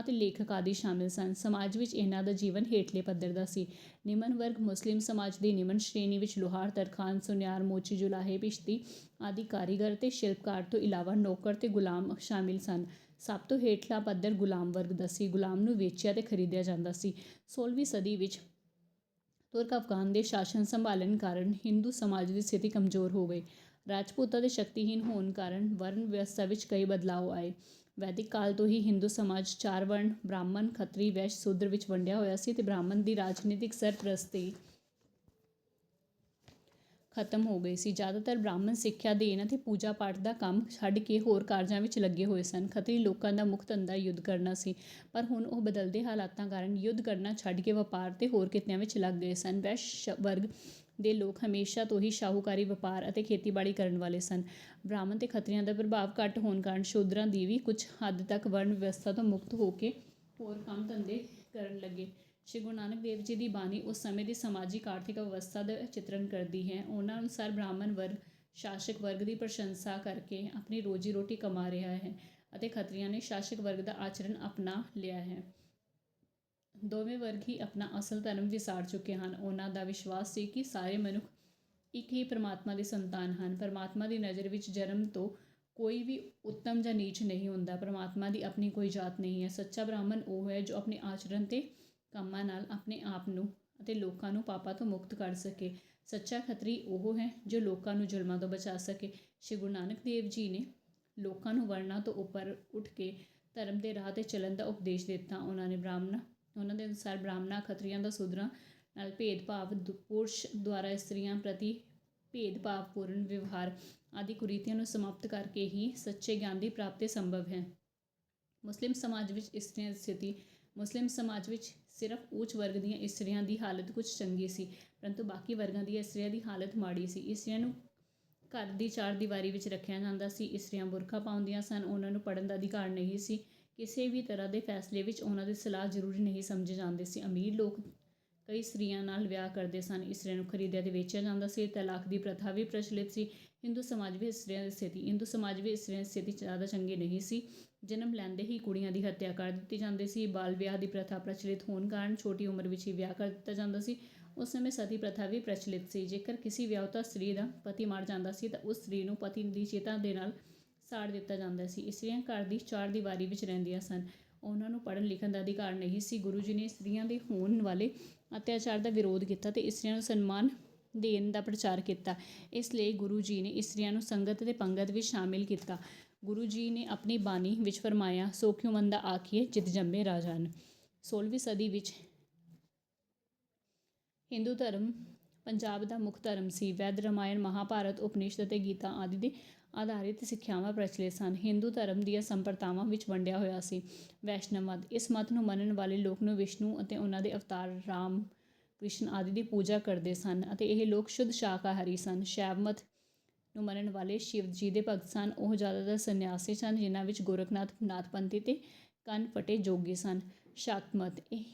ਅਤੇ ਲੇਖਕ ਆਦਿ ਸ਼ਾਮਿਲ ਸਨ। ਸਮਾਜ ਵਿੱਚ ਇਹਨਾਂ ਦਾ ਜੀਵਨ ਹੇਠਲੇ ਪੱਧਰ ਦਾ ਸੀ। ਨਿਮਨ ਵਰਗ ਮੁਸਲਿਮ ਸਮਾਜ ਦੀ ਨਿਮਨ ਸ਼੍ਰੇਣੀ ਵਿੱਚ ਲੋਹਾਰ, ਤਰਖਾਨ, ਸੁਨਿਆਰ, ਮੋਚੀ, ਜੁਲਾਹੇ, ਪਿਸ਼ਤੀ ਆਦਿ ਕਾਰੀਗਰ ਤੇ ਸ਼ਿਲਪਕਾਰ ਤੋਂ ਇਲਾਵਾ ਨੌਕਰ ਤੇ ਗੁਲਾਮ ਸ਼ਾਮਿਲ ਸਨ। ਸਭ ਤੋਂ ਹੇਠਲਾ ਪੱਧਰ ਗੁਲਾਮ ਵਰਗ ਦਾ ਸੀ। ਗੁਲਾਮ ਨੂੰ ਵੇਚਿਆ ਤੇ ਖਰੀਦਿਆ ਜਾਂਦਾ ਸੀ। 16ਵੀਂ ਸਦੀ ਵਿੱਚ ਤੁਰਕ ਅਫਗਾਨ ਦੇ ਸ਼ਾਸਨ ਸੰਭਾਲਣ ਕਾਰਨ ਹਿੰਦੂ ਸਮਾਜ ਦੀ ਸਥਿਤੀ ਕਮਜ਼ੋਰ ਹੋ ਗਈ। ਰਾਜਪੂਤਾਂ ਦੇ ਸ਼ਕਤੀਹੀਨ ਹੋਣ ਕਾਰਨ ਵਰਨ ਵਿਵਸਥਾ ਵਿੱਚ ਕਈ ਬਦਲਾਅ ਆਏ। ਵੈਦਿਕ ਕਾਲ ਤੋਂ ਹੀ ਹਿੰਦੂ ਸਮਾਜ ਚਾਰ ਵਰਣ, ਬ੍ਰਾਹਮਣ, ਖੱਤਰੀ, ਵੈਸ਼, ਸ਼ੂਦਰ ਵਿੱਚ ਵੰਡਿਆ ਹੋਇਆ ਸੀ ਤੇ ਬ੍ਰਾਹਮਣ ਦੀ ਰਾਜਨੀਤਿਕ ਸਰਪ੍ਰਸਤੀ ਖਤਮ ਹੋ ਗਈ ਸੀ। ਜ਼ਿਆਦਾਤਰ ਬ੍ਰਾਹਮਣ ਸਿੱਖਿਆ ਦੇਣ ਅਤੇ ਪੂਜਾ ਪਾਠ ਦਾ ਕੰਮ ਛੱਡ ਕੇ ਹੋਰ ਕਾਰਜਾਂ ਵਿੱਚ ਲੱਗੇ ਹੋਏ ਸਨ। ਖੱਤਰੀ ਲੋਕਾਂ ਦਾ ਮੁੱਖ ਧੰਦਾ ਯੁੱਧ ਕਰਨਾ ਸੀ, ਪਰ ਹੁਣ ਉਹ ਬਦਲਦੇ ਹਾਲਾਤਾਂ ਕਾਰਨ ਯੁੱਧ ਕਰਨਾ ਛੱਡ ਕੇ ਵਪਾਰ ਤੇ ਹੋਰ ਕਿੱਤਿਆਂ ਵਿੱਚ ਲੱਗ ਗਏ ਸਨ। ਵੈਸ਼ ਵਰਗ ਦੇ ਲੋਕ ਹਮੇਸ਼ਾ ਤੋਂ ਹੀ ਸ਼ਾਹੂਕਾਰੀ ਵਪਾਰ ਅਤੇ ਖੇਤੀਬਾੜੀ ਕਰਨ ਵਾਲੇ ਸਨ। ਬ੍ਰਾਹਮਣ ਤੇ ਖੱਤਰੀਆਂ ਦਾ ਪ੍ਰਭਾਵ ਘੱਟ ਹੋਣ ਕਾਰਨ ਸ਼ੂਦਰਾਂ ਦੀ ਵੀ ਕੁਝ ਹੱਦ ਤੱਕ ਵਰਣ ਵਿਵਸਥਾ ਤੋਂ ਮੁਕਤ ਹੋ ਕੇ ਹੋਰ ਕੰਮ ਧੰਦੇ ਕਰਨ ਲੱਗੇ। ਸ਼੍ਰੀ ਗੁਰੂ ਨਾਨਕ ਦੇਵ ਜੀ ਦੀ ਬਾਣੀ ਉਸ ਸਮੇਂ ਦੀ ਸਮਾਜਿਕ, ਆਰਥਿਕ ਅਵਸਥਾ ਦਾ ਚਿਤਰਨ ਕਰਦੀ ਹੈ। ਉਹਨਾਂ ਅਨੁਸਾਰ ਬ੍ਰਾਹਮਣ ਵਰਗ ਸ਼ਾਸਕ ਵਰਗ ਦੀ ਪ੍ਰਸ਼ੰਸਾ ਕਰਕੇ ਆਪਣੀ ਰੋਜੀ ਰੋਟੀ ਕਮਾ ਰਿਹਾ ਹੈ ਅਤੇ ਖੱਤਰੀਆਂ ਨੇ ਸ਼ਾਸਕ ਵਰਗ ਦਾ ਆਚਰਣ ਅਪਣਾ ਲਿਆ ਹੈ। ਦੋਵੇਂ ਵਰਗ ਹੀ ਆਪਣਾ ਅਸਲ ਧਰਮ ਵਿਸਾਰ ਚੁੱਕੇ ਹਨ। ਉਹਨਾਂ ਦਾ ਵਿਸ਼ਵਾਸ ਸੀ ਕਿ ਸਾਰੇ ਮਨੁੱਖ ਇੱਕ ਹੀ ਪਰਮਾਤਮਾ ਦੇ ਸੰਤਾਨ ਹਨ। ਪਰਮਾਤਮਾ ਦੀ ਨਜ਼ਰ ਵਿੱਚ ਜਨਮ ਤੋਂ ਕੋਈ ਵੀ ਉੱਤਮ ਜਾਂ ਨੀਚ ਨਹੀਂ ਹੁੰਦਾ। ਪਰਮਾਤਮਾ ਦੀ ਆਪਣੀ ਕੋਈ ਜਾਤ ਨਹੀਂ ਹੈ। ਸੱਚਾ ਬ੍ਰਾਹਮਣ ਉਹ ਹੈ ਜੋ ਆਪਣੇ ਆਚਰਣ ਤੇ ਕੰਮਾਂ ਨਾਲ ਆਪਣੇ ਆਪ ਨੂੰ ਅਤੇ ਲੋਕਾਂ ਨੂੰ ਪਾਪਾਂ ਤੋਂ ਮੁਕਤ ਕਰ ਸਕੇ। ਸੱਚਾ ਖੱਤਰੀ ਉਹ ਹੈ ਜੋ ਲੋਕਾਂ ਨੂੰ ਜ਼ੁਲਮਾਂ ਤੋਂ ਬਚਾ ਸਕੇ। ਸ਼੍ਰੀ ਗੁਰੂ ਨਾਨਕ ਦੇਵ ਜੀ ਨੇ ਲੋਕਾਂ ਨੂੰ ਵਰਨਾ ਤੋਂ ਉੱਪਰ ਉੱਠ ਕੇ ਧਰਮ ਦੇ ਰਾਹ ਤੇ ਚੱਲਣ ਦਾ ਉਪਦੇਸ਼ ਦਿੱਤਾ। ਉਹਨਾਂ ਨੇ ਬ੍ਰਾਹਮਣ ਉਹਨਾਂ ਦੇ ਅਨੁਸਾਰ ਬ੍ਰਾਹਮਣਾਂ, ਖੱਤਰੀਆਂ ਦਾ ਸੂਦਰਾਂ ਨਾਲ ਭੇਦਭਾਵ ਪੁਰਸ਼ ਦੁਆਰਾ ਇਸਤਰੀਆਂ ਪ੍ਰਤੀ ਭੇਦਭਾਵਪੂਰਨ ਵਿਵਹਾਰ ਆਦਿ ਕੁਰੀਤੀਆਂ ਨੂੰ ਸਮਾਪਤ ਕਰਕੇ ਹੀ ਸੱਚੇ ਗਿਆਨ ਦੀ ਪ੍ਰਾਪਤੀ ਸੰਭਵ ਹੈ। ਮੁਸਲਿਮ ਸਮਾਜ ਵਿੱਚ ਇਸਤਰੀਆਂ ਦੀ ਸਥਿਤੀ, ਮੁਸਲਿਮ ਸਮਾਜ ਵਿੱਚ ਸਿਰਫ ਉੱਚ ਵਰਗ ਦੀਆਂ ਇਸਤਰੀਆਂ ਦੀ ਹਾਲਤ ਕੁਝ ਚੰਗੀ ਸੀ, ਪਰੰਤੂ ਬਾਕੀ ਵਰਗਾਂ ਦੀਆਂ ਇਸਤਰੀਆਂ ਦੀ ਹਾਲਤ ਮਾੜੀ ਸੀ। ਇਸਤਰੀਆਂ ਨੂੰ ਘਰ ਦੀ ਚਾਰ ਦੀਵਾਰੀ ਵਿੱਚ ਰੱਖਿਆ ਜਾਂਦਾ ਸੀ। ਇਸਤਰੀਆਂ ਬੁਰਖਾ ਪਾਉਂਦੀਆਂ ਸਨ, ਉਹਨਾਂ ਨੂੰ ਪੜ੍ਹਨ ਦਾ ਅਧਿਕਾਰ ਨਹੀਂ ਸੀ। ਕਿਸੇ ਵੀ ਤਰ੍ਹਾਂ ਦੇ ਫੈਸਲੇ ਵਿੱਚ ਉਹਨਾਂ ਦੀ ਸਲਾਹ ਜ਼ਰੂਰੀ ਨਹੀਂ ਸਮਝੇ ਜਾਂਦੇ ਸੀ। ਅਮੀਰ ਲੋਕ ਕਈ ਇਸਤਰੀਆਂ ਨਾਲ ਵਿਆਹ ਕਰਦੇ ਸਨ। ਇਸਤਰੀਆਂ ਨੂੰ ਖਰੀਦਿਆ ਤੇ ਵੇਚਿਆ ਜਾਂਦਾ ਸੀ। ਤਲਾਕ ਦੀ ਪ੍ਰਥਾ ਵੀ ਪ੍ਰਚਲਿਤ ਸੀ। ਹਿੰਦੂ ਸਮਾਜ ਵਿੱਚ ਇਸਤਰੀਆਂ ਦੀ ਸਥਿਤੀ ਹਿੰਦੂ ਸਮਾਜ ਵਿੱਚ ਇਸਤਰੀਆਂ ਦੀ ਸਥਿਤੀ ਜ਼ਿਆਦਾ ਚੰਗੀ ਨਹੀਂ ਸੀ। ਜਨਮ ਲੈਂਦੇ ਹੀ ਕੁੜੀਆਂ ਦੀ ਹੱਤਿਆ ਕਰ ਦਿੱਤੀ ਜਾਂਦੀ ਸੀ। ਬਾਲ ਵਿਆਹ ਦੀ ਪ੍ਰਥਾ ਪ੍ਰਚਲਿਤ ਹੋਣ ਕਾਰਨ ਛੋਟੀ ਉਮਰ ਵਿੱਚ ਹੀ ਵਿਆਹ ਕਰ ਦਿੱਤਾ ਜਾਂਦਾ ਸੀ। ਉਸ ਸਮੇਂ ਸਤੀ ਪ੍ਰਥਾ ਵੀ ਪ੍ਰਚਲਿਤ ਸੀ। ਜੇਕਰ ਕਿਸੇ ਵਿਆਹੁਤਾ ਸਤਰੀ ਦਾ ਪਤੀ ਮਰ ਜਾਂਦਾ ਸੀ ਤਾਂ ਉਸ ਸਤਰੀ ਨੂੰ ਪਤੀ ਦੀ ਚੇਤਾ ਦੇ ਨਾਲ ਸਾੜ ਦਿੱਤਾ ਜਾਂਦਾ ਸੀ। ਇਸਤਰੀਆਂ ਘਰ ਦੀ ਚਾਰ ਦੀਵਾਰੀ ਵਿੱਚ ਰਹਿੰਦੀਆਂ ਸਨ। ਉਹਨਾਂ ਨੂੰ ਪੜ੍ਹਨ ਲਿਖਣ ਦਾ ਅਧਿਕਾਰ ਨਹੀਂ ਸੀ। ਗੁਰੂ ਜੀ ਨੇ ਇਸਤਰੀਆਂ ਦੇ ਹੋਣ ਵਾਲੇ ਅਤਿਆਚਾਰ ਦਾ ਵਿਰੋਧ ਕੀਤਾ ਤੇ ਇਸਤਰੀਆਂ ਨੂੰ ਸਨਮਾਨ ਦੇਣ ਦਾ ਪ੍ਰਚਾਰ ਕੀਤਾ। ਇਸ ਲਈ ਗੁਰੂ ਜੀ ਨੇ ਇਸਤਰੀਆਂ ਨੂੰ ਸੰਗਤ ਤੇ ਪੰਗਤ ਵਿੱਚ ਸ਼ਾਮਿਲ ਕੀਤਾ। ਗੁਰੂ ਜੀ ਨੇ ਆਪਣੀ ਬਾਣੀ ਵਿੱਚ ਫਰਮਾਇਆ ਸੋਖਿਓ ਮੰਦਾ ਆਖੀਏ ਜਿਤ ਜੰਮੇ ਰਾਜਾਨ 16ਵੀਂ ਸਦੀ ਵਿੱਚ ਹਿੰਦੂ ਧਰਮ ਪੰਜਾਬ ਦਾ ਮੁੱਖ ਧਰਮ ਸੀ। ਵੈਦ ਰਾਮਾਇਣ, ਮਹਾਭਾਰਤ, ਉਪਨਿਸ਼ਦ ਅਤੇ ਗੀਤਾ ਆਦਿ ਦੇ ਆਧਾਰਿਤ ਸਿੱਖਿਆਵਾਂ ਪ੍ਰਚਲਿਤ ਸਨ। ਹਿੰਦੂ ਧਰਮ ਦੀਆਂ ਸੰਪਰਦਾਵਾਂ ਵਿੱਚ ਵੰਡਿਆ ਹੋਇਆ ਸੀ। ਵੈਸ਼ਨਵ ਮਤ ਇਸ ਮਤ ਨੂੰ ਮੰਨਣ ਵਾਲੇ ਲੋਕ ਨੂੰ ਵਿਸ਼ਨੂੰ ਅਤੇ ਉਹਨਾਂ ਦੇ ਅਵਤਾਰ ਰਾਮ, ਕ੍ਰਿਸ਼ਨ ਆਦਿ ਦੀ ਪੂਜਾ ਕਰਦੇ ਸਨ ਅਤੇ ਇਹ ਲੋਕ ਸ਼ੁੱਧ ਸ਼ਾਕਾਹਾਰੀ ਸਨ। ਸ਼ੈਵ ਮਤ ਨੂੰ ਮੰਨਣ ਵਾਲੇ ਸ਼ਿਵ ਜੀ ਦੇ ਭਗਤ ਸਨ। ਉਹ ਜ਼ਿਆਦਾਤਰ ਸੰਨਿਆਸੀ ਸਨ, ਜਿਨ੍ਹਾਂ ਵਿੱਚ ਗੋਰਖਨਾਥ ਨਾਥਪੰਥੀ ਤੇ ਕੰਨ ਫਟੇ ਜੋਗੀ ਸਨ। ਸ਼ਾਕਤ ਮਤ ਇਹ,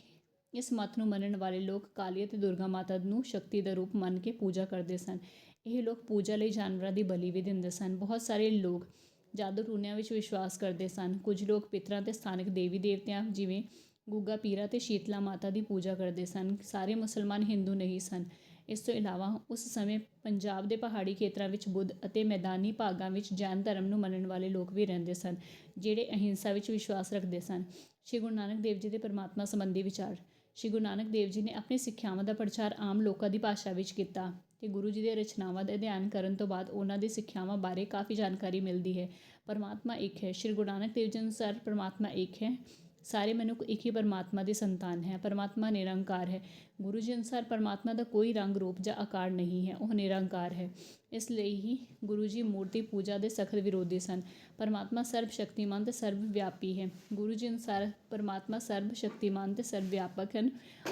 ਇਸ ਮਤ ਨੂੰ ਮੰਨਣ ਵਾਲੇ ਲੋਕ ਕਾਲੀ ਅਤੇ ਦੁਰਗਾ ਮਾਤਾ ਨੂੰ ਸ਼ਕਤੀ ਦਾ ਰੂਪ ਮੰਨ ਕੇ ਪੂਜਾ ਕਰਦੇ ਸਨ। ਇਹ ਲੋਕ ਪੂਜਾ ਲਈ ਜਾਨਵਰਾਂ ਦੀ ਬਲੀ ਵੀ ਦਿੰਦੇ ਸਨ। ਬਹੁਤ ਸਾਰੇ ਲੋਕ ਜਾਦੂ ਟੂਣਿਆਂ ਵਿੱਚ ਵਿਸ਼ਵਾਸ ਕਰਦੇ ਸਨ। ਕੁਝ ਲੋਕ ਪਿਤਰਾਂ ਤੇ ਸਥਾਨਕ ਦੇਵੀ ਦੇਵਤਿਆਂ ਜਿਵੇਂ ਗੁੱਗਾ, ਪੀਰਾ ਤੇ ਸ਼ੀਤਲਾ ਮਾਤਾ ਦੀ ਪੂਜਾ ਕਰਦੇ ਸਨ। ਸਾਰੇ ਮੁਸਲਮਾਨ ਹਿੰਦੂ ਨਹੀਂ ਸਨ। ਇਸ ਤੋਂ ਇਲਾਵਾ ਉਸ ਸਮੇਂ ਪੰਜਾਬ ਦੇ ਪਹਾੜੀ ਖੇਤਰਾਂ ਵਿੱਚ ਬੁੱਧ ਅਤੇ ਮੈਦਾਨੀ ਭਾਗਾਂ ਵਿੱਚ ਜੈਨ ਧਰਮ ਨੂੰ ਮੰਨਣ ਵਾਲੇ ਲੋਕ ਵੀ ਰਹਿੰਦੇ ਸਨ, ਜਿਹੜੇ ਅਹਿੰਸਾ ਵਿੱਚ ਵਿਸ਼ਵਾਸ ਰੱਖਦੇ ਸਨ। ਸ਼੍ਰੀ ਗੁਰੂ ਨਾਨਕ ਦੇਵ ਜੀ ਦੇ ਪਰਮਾਤਮਾ ਸੰਬੰਧੀ ਵਿਚਾਰ। ਸ਼੍ਰੀ ਗੁਰੂ ਨਾਨਕ ਦੇਵ ਜੀ ਨੇ ਆਪਣੀ ਸਿੱਖਿਆਵਾਂ ਦਾ ਪ੍ਰਚਾਰ ਆਮ ਲੋਕਾਂ ਦੀ ਭਾਸ਼ਾ ਵਿੱਚ ਕੀਤਾ। ਤੇ ਗੁਰੂ ਜੀ ਦੀਆਂ ਰਚਨਾਵਾਂ ਦਾ ਅਧਿਐਨ ਕਰਨ ਤੋਂ ਬਾਅਦ ਉਹਨਾਂ ਦੀ ਸਿੱਖਿਆਵਾਂ ਬਾਰੇ ਕਾਫੀ ਜਾਣਕਾਰੀ ਮਿਲਦੀ ਹੈ। ਪਰਮਾਤਮਾ ਇੱਕ ਹੈ, ਸ਼੍ਰੀ ਗੁਰੂ ਨਾਨਕ ਦੇਵ ਜੀ ਅਨੁਸਾਰ ਪਰਮਾਤਮਾ ਇੱਕ ਹੈ। ਸਾਰੇ ਮਨੁੱਖ ਇੱਕ ਹੀ ਪਰਮਾਤਮਾ ਦੀ ਸੰਤਾਨ ਹੈ। ਪਰਮਾਤਮਾ ਨਿਰੰਕਾਰ ਹੈ। ਗੁਰੂ ਜੀ ਅਨੁਸਾਰ ਪਰਮਾਤਮਾ ਦਾ ਕੋਈ ਰੰਗ, ਰੂਪ ਜਾਂ ਆਕਾਰ ਨਹੀਂ ਹੈ। ਉਹ ਨਿਰੰਕਾਰ ਹੈ। ਇਸ ਲਈ ਹੀ ਗੁਰੂ ਜੀ ਮੂਰਤੀ ਪੂਜਾ ਦੇ ਸਖਤ ਵਿਰੋਧੀ ਸਨ। ਪਰਮਾਤਮਾ ਸਰਬ ਸ਼ਕਤੀਮਾਨ ਤੇ ਸਰਬ ਵਿਆਪੀ ਹੈ। ਗੁਰੂ ਜੀ ਅਨੁਸਾਰ ਪਰਮਾਤਮਾ ਸਰਬ ਸ਼ਕਤੀਮਾਨ ਤੇ ਸਰਬ ਵਿਆਪਕ ਹਨ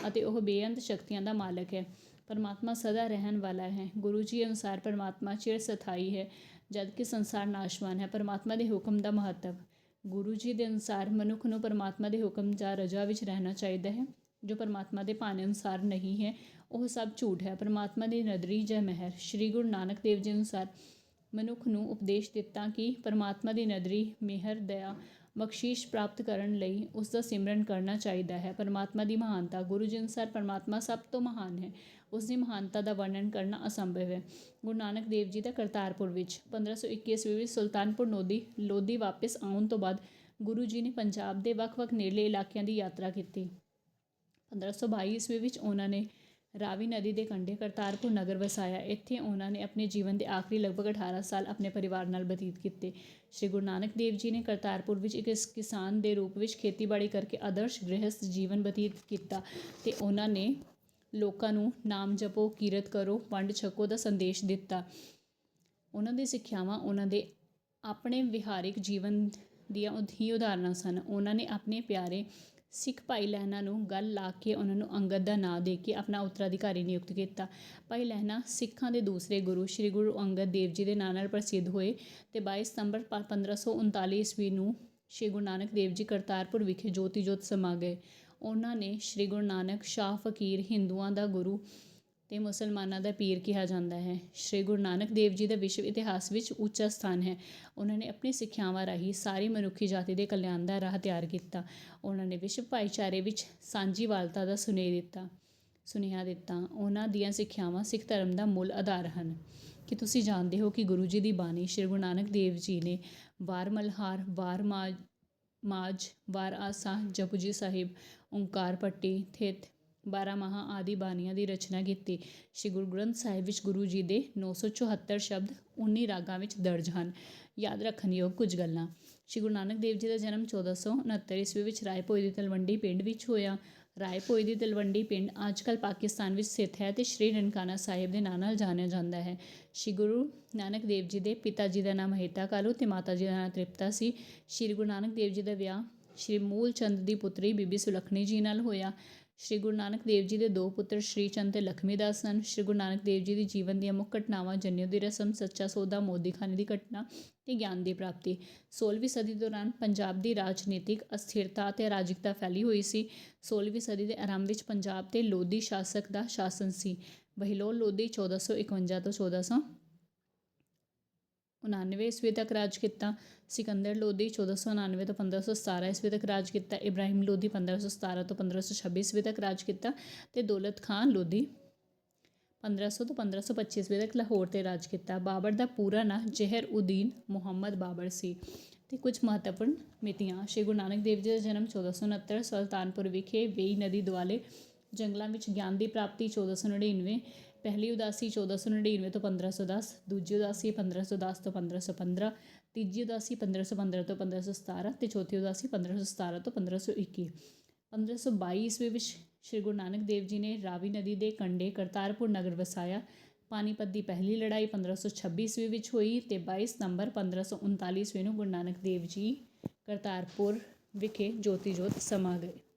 ਅਤੇ ਉਹ ਬੇਅੰਤ ਸ਼ਕਤੀਆਂ ਦਾ ਮਾਲਕ ਹੈ। ਪਰਮਾਤਮਾ ਸਦਾ ਰਹਿਣ ਵਾਲਾ ਹੈ। ਗੁਰੂ ਜੀ ਅਨੁਸਾਰ ਪਰਮਾਤਮਾ ਚਿਰ ਸਥਾਈ ਹੈ, ਜਦਕਿ ਸੰਸਾਰ ਨਾਸ਼ਵਾਨ ਹੈ। ਪਰਮਾਤਮਾ ਦੇ ਹੁਕਮ ਦਾ ਮਹੱਤਵ। ਗੁਰੂ ਜੀ ਦੇ ਅਨੁਸਾਰ ਮਨੁੱਖ ਨੂੰ ਪਰਮਾਤਮਾ ਦੇ ਹੁਕਮ ਜਾਂ ਰਜਾ ਵਿੱਚ ਰਹਿਣਾ ਚਾਹੀਦਾ ਹੈ, ਜੋ ਪਰਮਾਤਮਾ ਦੇ ਭਾਣੇ ਅਨੁਸਾਰ ਨਹੀਂ ਹੈ, ਉਹ ਸਭ ਝੂਠ ਹੈ। ਪਰਮਾਤਮਾ ਦੀ ਨਦਰੀ ਜੈ ਮਹਿਰ, ਸ੍ਰੀ ਗੁਰੂ ਨਾਨਕ ਦੇਵ ਜੀ ਅਨੁਸਾਰ ਮਨੁੱਖ ਨੂੰ ਉਪਦੇਸ਼ ਦਿੱਤਾ ਕਿ ਪਰਮਾਤਮਾ ਦੀ ਨਦਰੀ, ਮਿਹਰ, ਦਇਆ ਬਖਸ਼ੀਸ਼ ਪ੍ਰਾਪਤ ਕਰਨ ਲਈ ਉਸ ਦਾ ਸਿਮਰਨ ਕਰਨਾ ਚਾਹੀਦਾ ਹੈ। ਪਰਮਾਤਮਾ ਦੀ ਮਹਾਨਤਾ, ਗੁਰੂ ਜੀ ਅਨੁਸਾਰ ਪਰਮਾਤਮਾ ਸਭ ਤੋਂ ਮਹਾਨ ਹੈ। ਉਸ ਦੀ ਮਹਾਨਤਾ ਦਾ ਵਰਣਨ ਕਰਨਾ ਅਸੰਭਵ ਹੈ। ਗੁਰੂ ਨਾਨਕ ਦੇਵ ਜੀ ਦਾ ਕਰਤਾਰਪੁਰ ਵਿੱਚ 1521 ਈਸਵੀ ਵਿੱਚ ਸੁਲਤਾਨਪੁਰ ਲੋਧੀ ਲੋਧੀ ਵਾਪਸ ਆਉਣ ਤੋਂ ਬਾਅਦ ਗੁਰੂ ਜੀ ਨੇ ਪੰਜਾਬ ਦੇ ਵੱਖ-ਵੱਖ ਨੇੜਲੇ ਇਲਾਕਿਆਂ ਦੀ ਯਾਤਰਾ ਕੀਤੀ। 1522 ਈਸਵੀ ਵਿੱਚ ਉਹਨਾਂ ਨੇ ਰਾਵੀ ਨਦੀ ਦੇ ਕੰਢੇ ਕਰਤਾਰਪੁਰ ਨਗਰ ਵਸਾਇਆ। ਇੱਥੇ ਉਹਨਾਂ ਨੇ ਆਪਣੇ ਜੀਵਨ ਦੇ ਆਖਰੀ ਲਗਭਗ 18 ਸਾਲ ਆਪਣੇ ਪਰਿਵਾਰ ਨਾਲ ਬਤੀਤ ਕੀਤੇ। ਸ਼੍ਰੀ ਗੁਰੂ ਨਾਨਕ ਦੇਵ ਜੀ ਨੇ ਕਰਤਾਰਪੁਰ ਵਿੱਚ ਇੱਕ ਕਿਸਾਨ ਦੇ ਰੂਪ ਵਿੱਚ ਖੇਤੀਬਾੜੀ ਕਰਕੇ ਆਦਰਸ਼ ਗ੍ਰਹਿਸਥ ਜੀਵਨ ਬਤੀਤ ਕੀਤਾ ਤੇ ਉਹਨਾਂ ਨੇ ਲੋਕਾਂ ਨੂੰ ਨਾਮ ਜਪੋ, ਕੀਰਤ ਕਰੋ, ਵੰਡ ਛਕੋ ਦਾ ਸੰਦੇਸ਼ ਦਿੱਤਾ। ਉਹਨਾਂ ਦੀ ਸਿੱਖਿਆਵਾਂ ਉਹਨਾਂ ਦੇ ਆਪਣੇ ਵਿਹਾਰਿਕ ਜੀਵਨ ਦੀਆਂ ਹੀ ਉਦਾਹਰਨਾਂ ਸਨ। ਉਹਨਾਂ ਨੇ ਆਪਣੇ ਪਿਆਰੇ ਸਿੱਖ ਭਾਈ ਲਹਿਣਾ ਨੂੰ ਗੱਲ ਲਾ ਕੇ ਉਹਨਾਂ ਨੂੰ ਅੰਗਦ ਦਾ ਨਾਂ ਦੇ ਕੇ ਆਪਣਾ ਉੱਤਰਾਧਿਕਾਰੀ ਨਿਯੁਕਤ ਕੀਤਾ। ਭਾਈ ਲਹਿਣਾ ਸਿੱਖਾਂ ਦੇ ਦੂਸਰੇ ਗੁਰੂ ਸ੍ਰੀ ਗੁਰੂ ਅੰਗਦ ਦੇਵ ਜੀ ਦੇ ਨਾਂ ਨਾਲ ਪ੍ਰਸਿੱਧ ਹੋਏ ਤੇ 22 ਸਤੰਬਰ ਪ- 1539 ਈਸਵੀ ਨੂੰ ਸ੍ਰੀ ਗੁਰੂ ਨਾਨਕ ਦੇਵ ਜੀ ਕਰਤਾਰਪੁਰ ਵਿਖੇ ਜੋਤੀ ਜੋਤ ਸਮਾ ਗਏ। ਉਹਨਾਂ ਨੇ ਸ੍ਰੀ ਗੁਰੂ ਨਾਨਕ ਸ਼ਾਹ ਫਕੀਰ ਹਿੰਦੂਆਂ ਦਾ ਗੁਰੂ ਅਤੇ ਮੁਸਲਮਾਨਾਂ ਦਾ ਪੀਰ ਕਿਹਾ ਜਾਂਦਾ ਹੈ। ਸ੍ਰੀ ਗੁਰੂ ਨਾਨਕ ਦੇਵ ਜੀ ਦਾ ਵਿਸ਼ਵ ਇਤਿਹਾਸ ਵਿੱਚ ਉੱਚਾ ਸਥਾਨ ਹੈ। ਉਹਨਾਂ ਨੇ ਆਪਣੀ ਸਿੱਖਿਆਵਾਂ ਰਾਹੀਂ ਸਾਰੀ ਮਨੁੱਖੀ ਜਾਤੀ ਦੇ ਕਲਿਆਣ ਦਾ ਰਾਹ ਤਿਆਰ ਕੀਤਾ। ਉਹਨਾਂ ਨੇ ਵਿਸ਼ਵ ਭਾਈਚਾਰੇ ਵਿੱਚ ਸਾਂਝੀਵਾਲਤਾ ਦਾ ਸੁਨੇਹ ਦਿੱਤਾ। ਸੁਨੇਹਾ ਦਿੱਤਾ, ਉਹਨਾਂ ਦੀਆਂ ਸਿੱਖਿਆਵਾਂ ਸਿੱਖ ਧਰਮ ਦਾ ਮੂਲ ਆਧਾਰ ਹਨ। ਕਿ ਤੁਸੀਂ ਜਾਣਦੇ ਹੋ ਕਿ ਗੁਰੂ ਜੀ ਦੀ ਬਾਣੀ ਸ੍ਰੀ ਗੁਰੂ ਨਾਨਕ ਦੇਵ ਜੀ ਨੇ ਵਾਰ ਮਲਹਾਰ, ਵਾਰ ਮਾਜ ਮਾਜ, ਵਾਰ ਆਸਾ ਜਪਜੀ ਸਾਹਿਬ, ਓਂਕਾਰ ਪੱਟੀ, ਥਿਤ ਬਾਰਾਂ ਮਹਾ ਆਦਿ ਬਾਣੀਆਂ ਦੀ ਰਚਨਾ ਕੀਤੀ। ਸ੍ਰੀ ਗੁਰੂ ਗ੍ਰੰਥ ਸਾਹਿਬ ਵਿੱਚ ਗੁਰੂ ਜੀ ਦੇ 974 ਸ਼ਬਦ 19 ਰਾਗਾਂ ਵਿੱਚ ਦਰਜ ਹਨ। ਯਾਦ ਰੱਖਣ ਯੋਗ ਕੁਝ ਗੱਲਾਂ। ਸ੍ਰੀ ਗੁਰੂ ਨਾਨਕ ਦੇਵ ਜੀ ਦਾ ਜਨਮ 1469 ਈਸਵੀ ਵਿੱਚ ਰਾਏਪੁਰ ਦੀ ਤਲਵੰਡੀ ਪਿੰਡ ਵਿੱਚ ਹੋਇਆ। ਰਾਏਪੁਰ ਦੀ ਤਲਵੰਡੀ ਪਿੰਡ ਅੱਜਕੱਲ ਪਾਕਿਸਤਾਨ ਵਿੱਚ ਸਥਿਤ ਹੈ ਤੇ ਸ਼੍ਰੀ ਨਨਕਾਣਾ ਸਾਹਿਬ ਦੇ ਨਾਂ ਨਾਲ ਜਾਣਿਆ ਜਾਂਦਾ ਹੈ। ਸ਼੍ਰੀ ਗੁਰੂ ਨਾਨਕ ਦੇਵ ਜੀ ਦੇ ਪਿਤਾ ਜੀ ਦਾ ਨਾਮ ਮਹਿਤਾ ਕਾਲੂ ਤੇ ਮਾਤਾ ਜੀ ਦਾ ਨਾਮ ਤ੍ਰਿਪਤਾ ਸੀ। ਸ਼੍ਰੀ ਗੁਰੂ ਨਾਨਕ ਦੇਵ ਜੀ ਦਾ ਵਿਆਹ ਸ਼੍ਰੀ ਮੂਲ ਚੰਦ ਦੀ ਪੁੱਤਰੀ ਬੀਬੀ ਸੁਲੱਖਣੀ ਜੀ ਨਾਲ ਹੋਇਆ। ਸ਼੍ਰੀ ਗੁਰੂ ਨਾਨਕ ਦੇਵ ਜੀ ਦੇ ਦੋ ਪੁੱਤਰ ਸ਼੍ਰੀ ਚੰਦ ਤੇ ਲਖਮੀ ਦਾਸ ਸਨ। ਸ਼੍ਰੀ ਗੁਰੂ ਨਾਨਕ ਦੇਵ ਜੀ ਦੀ ਜੀਵਨ ਦੀਆਂ ਮੁੱਖ ਘਟਨਾਵਾਂ ਜਨੇਊ ਦੀ ਰਸਮ, ਸੱਚਾ ਸੌਦਾ, ਮੋਦੀਖਾਨੇ ਦੀ ਘਟਨਾ ਤੇ ਗਿਆਨ ਦੀ ਪ੍ਰਾਪਤੀ। 16ਵੀਂ ਸਦੀ ਦੌਰਾਨ ਪੰਜਾਬ ਦੀ ਰਾਜਨੀਤਿਕ ਅਸਥਿਰਤਾ ਤੇ ਅਰਾਜਕਤਾ ਫੈਲੀ ਹੋਈ ਸੀ। 16ਵੀਂ ਸਦੀ ਦੇ ਆਰੰਭ ਵਿੱਚ ਪੰਜਾਬ ਤੇ ਲੋਧੀ ਸ਼ਾਸਕ ਦਾ ਸ਼ਾਸਨ ਸੀ। ਬਹਿਲੋਲ ਲੋਧੀ 1451 ਤੋਂ 1400 ਉਣਾਨਵੇਂ ਈਸਵੀ ਤੱਕ ਰਾਜ ਕੀਤਾ, ਸਿਕੰਦਰ ਲੋਧੀ 1499 ਤੋਂ 1517 ਈਸਵੀ ਤੱਕ ਰਾਜ ਕੀਤਾ, ਇਬਰਾਹਿਮ ਲੋਧੀ 1517 ਤੋਂ 1526 ਈਸਵੀ ਤੱਕ ਰਾਜ ਕੀਤਾ ਤੇ ਦੌਲਤ ਖਾਨ ਲੋਧੀ 1500 ਤੋਂ 1525 ਈਸਵੀ ਤੱਕ ਲਾਹੌਰ ਤੇ ਰਾਜ ਕੀਤਾ। ਬਾਬਰ ਦਾ ਪੂਰਾ ਨਾਂ ਜ਼ਹਿਰ ਉਦੀਨ ਮੁਹੰਮਦ ਬਾਬਰ ਸੀ ਤੇ ਕੁਝ ਮਹੱਤਵਪੂਰਨ ਮਿਤੀਆਂ, ਸ਼੍ਰੀ ਗੁਰੂ ਨਾਨਕ ਦੇਵ ਜੀ ਦਾ ਜਨਮ 1469 ਸੁਲਤਾਨਪੁਰ ਵਿਖੇ ਵੇਈ ਨਦੀ ਦੁਆਲੇ ਜੰਗਲਾਂ ਵਿੱਚ ਗਿਆਨ ਦੀ ਪ੍ਰਾਪਤੀ 1499 ਪਹਿਲੀ ਉਦਾਸੀ 1499 ਤੋਂ 1510 ਦੂਜੀ ਉਦਾਸੀ 1510 ਤੋਂ 1515 ਤੀਜੀ ਉਦਾਸੀ 1515 ਤੋਂ 1517 ਤੇ ਚੌਥੀ ਉਦਾਸੀ 1517 ਤੋਂ 1521 1522 ਈਸਵੀ ਵਿੱਚ ਸ਼੍ਰੀ ਗੁਰੂ ਨਾਨਕ ਦੇਵ ਜੀ ਨੇ ਰਾਵੀ ਨਦੀ ਦੇ ਕੰਢੇ ਕਰਤਾਰਪੁਰ ਨਗਰ ਵਸਾਇਆ ਪਾਣੀਪਤ ਦੀ ਪਹਿਲੀ ਲੜਾਈ 1526 ਈਸਵੀ ਵਿੱਚ ਹੋਈ ਤੇ 22 ਸਤੰਬਰ 1539 ਈਸਵੀ ਨੂੰ ਗੁਰੂ ਨਾਨਕ ਦੇਵ ਜੀ ਕਰਤਾਰਪੁਰ ਵਿਖੇ ਜੋਤੀ ਜੋਤ ਸਮਾ ਗਏ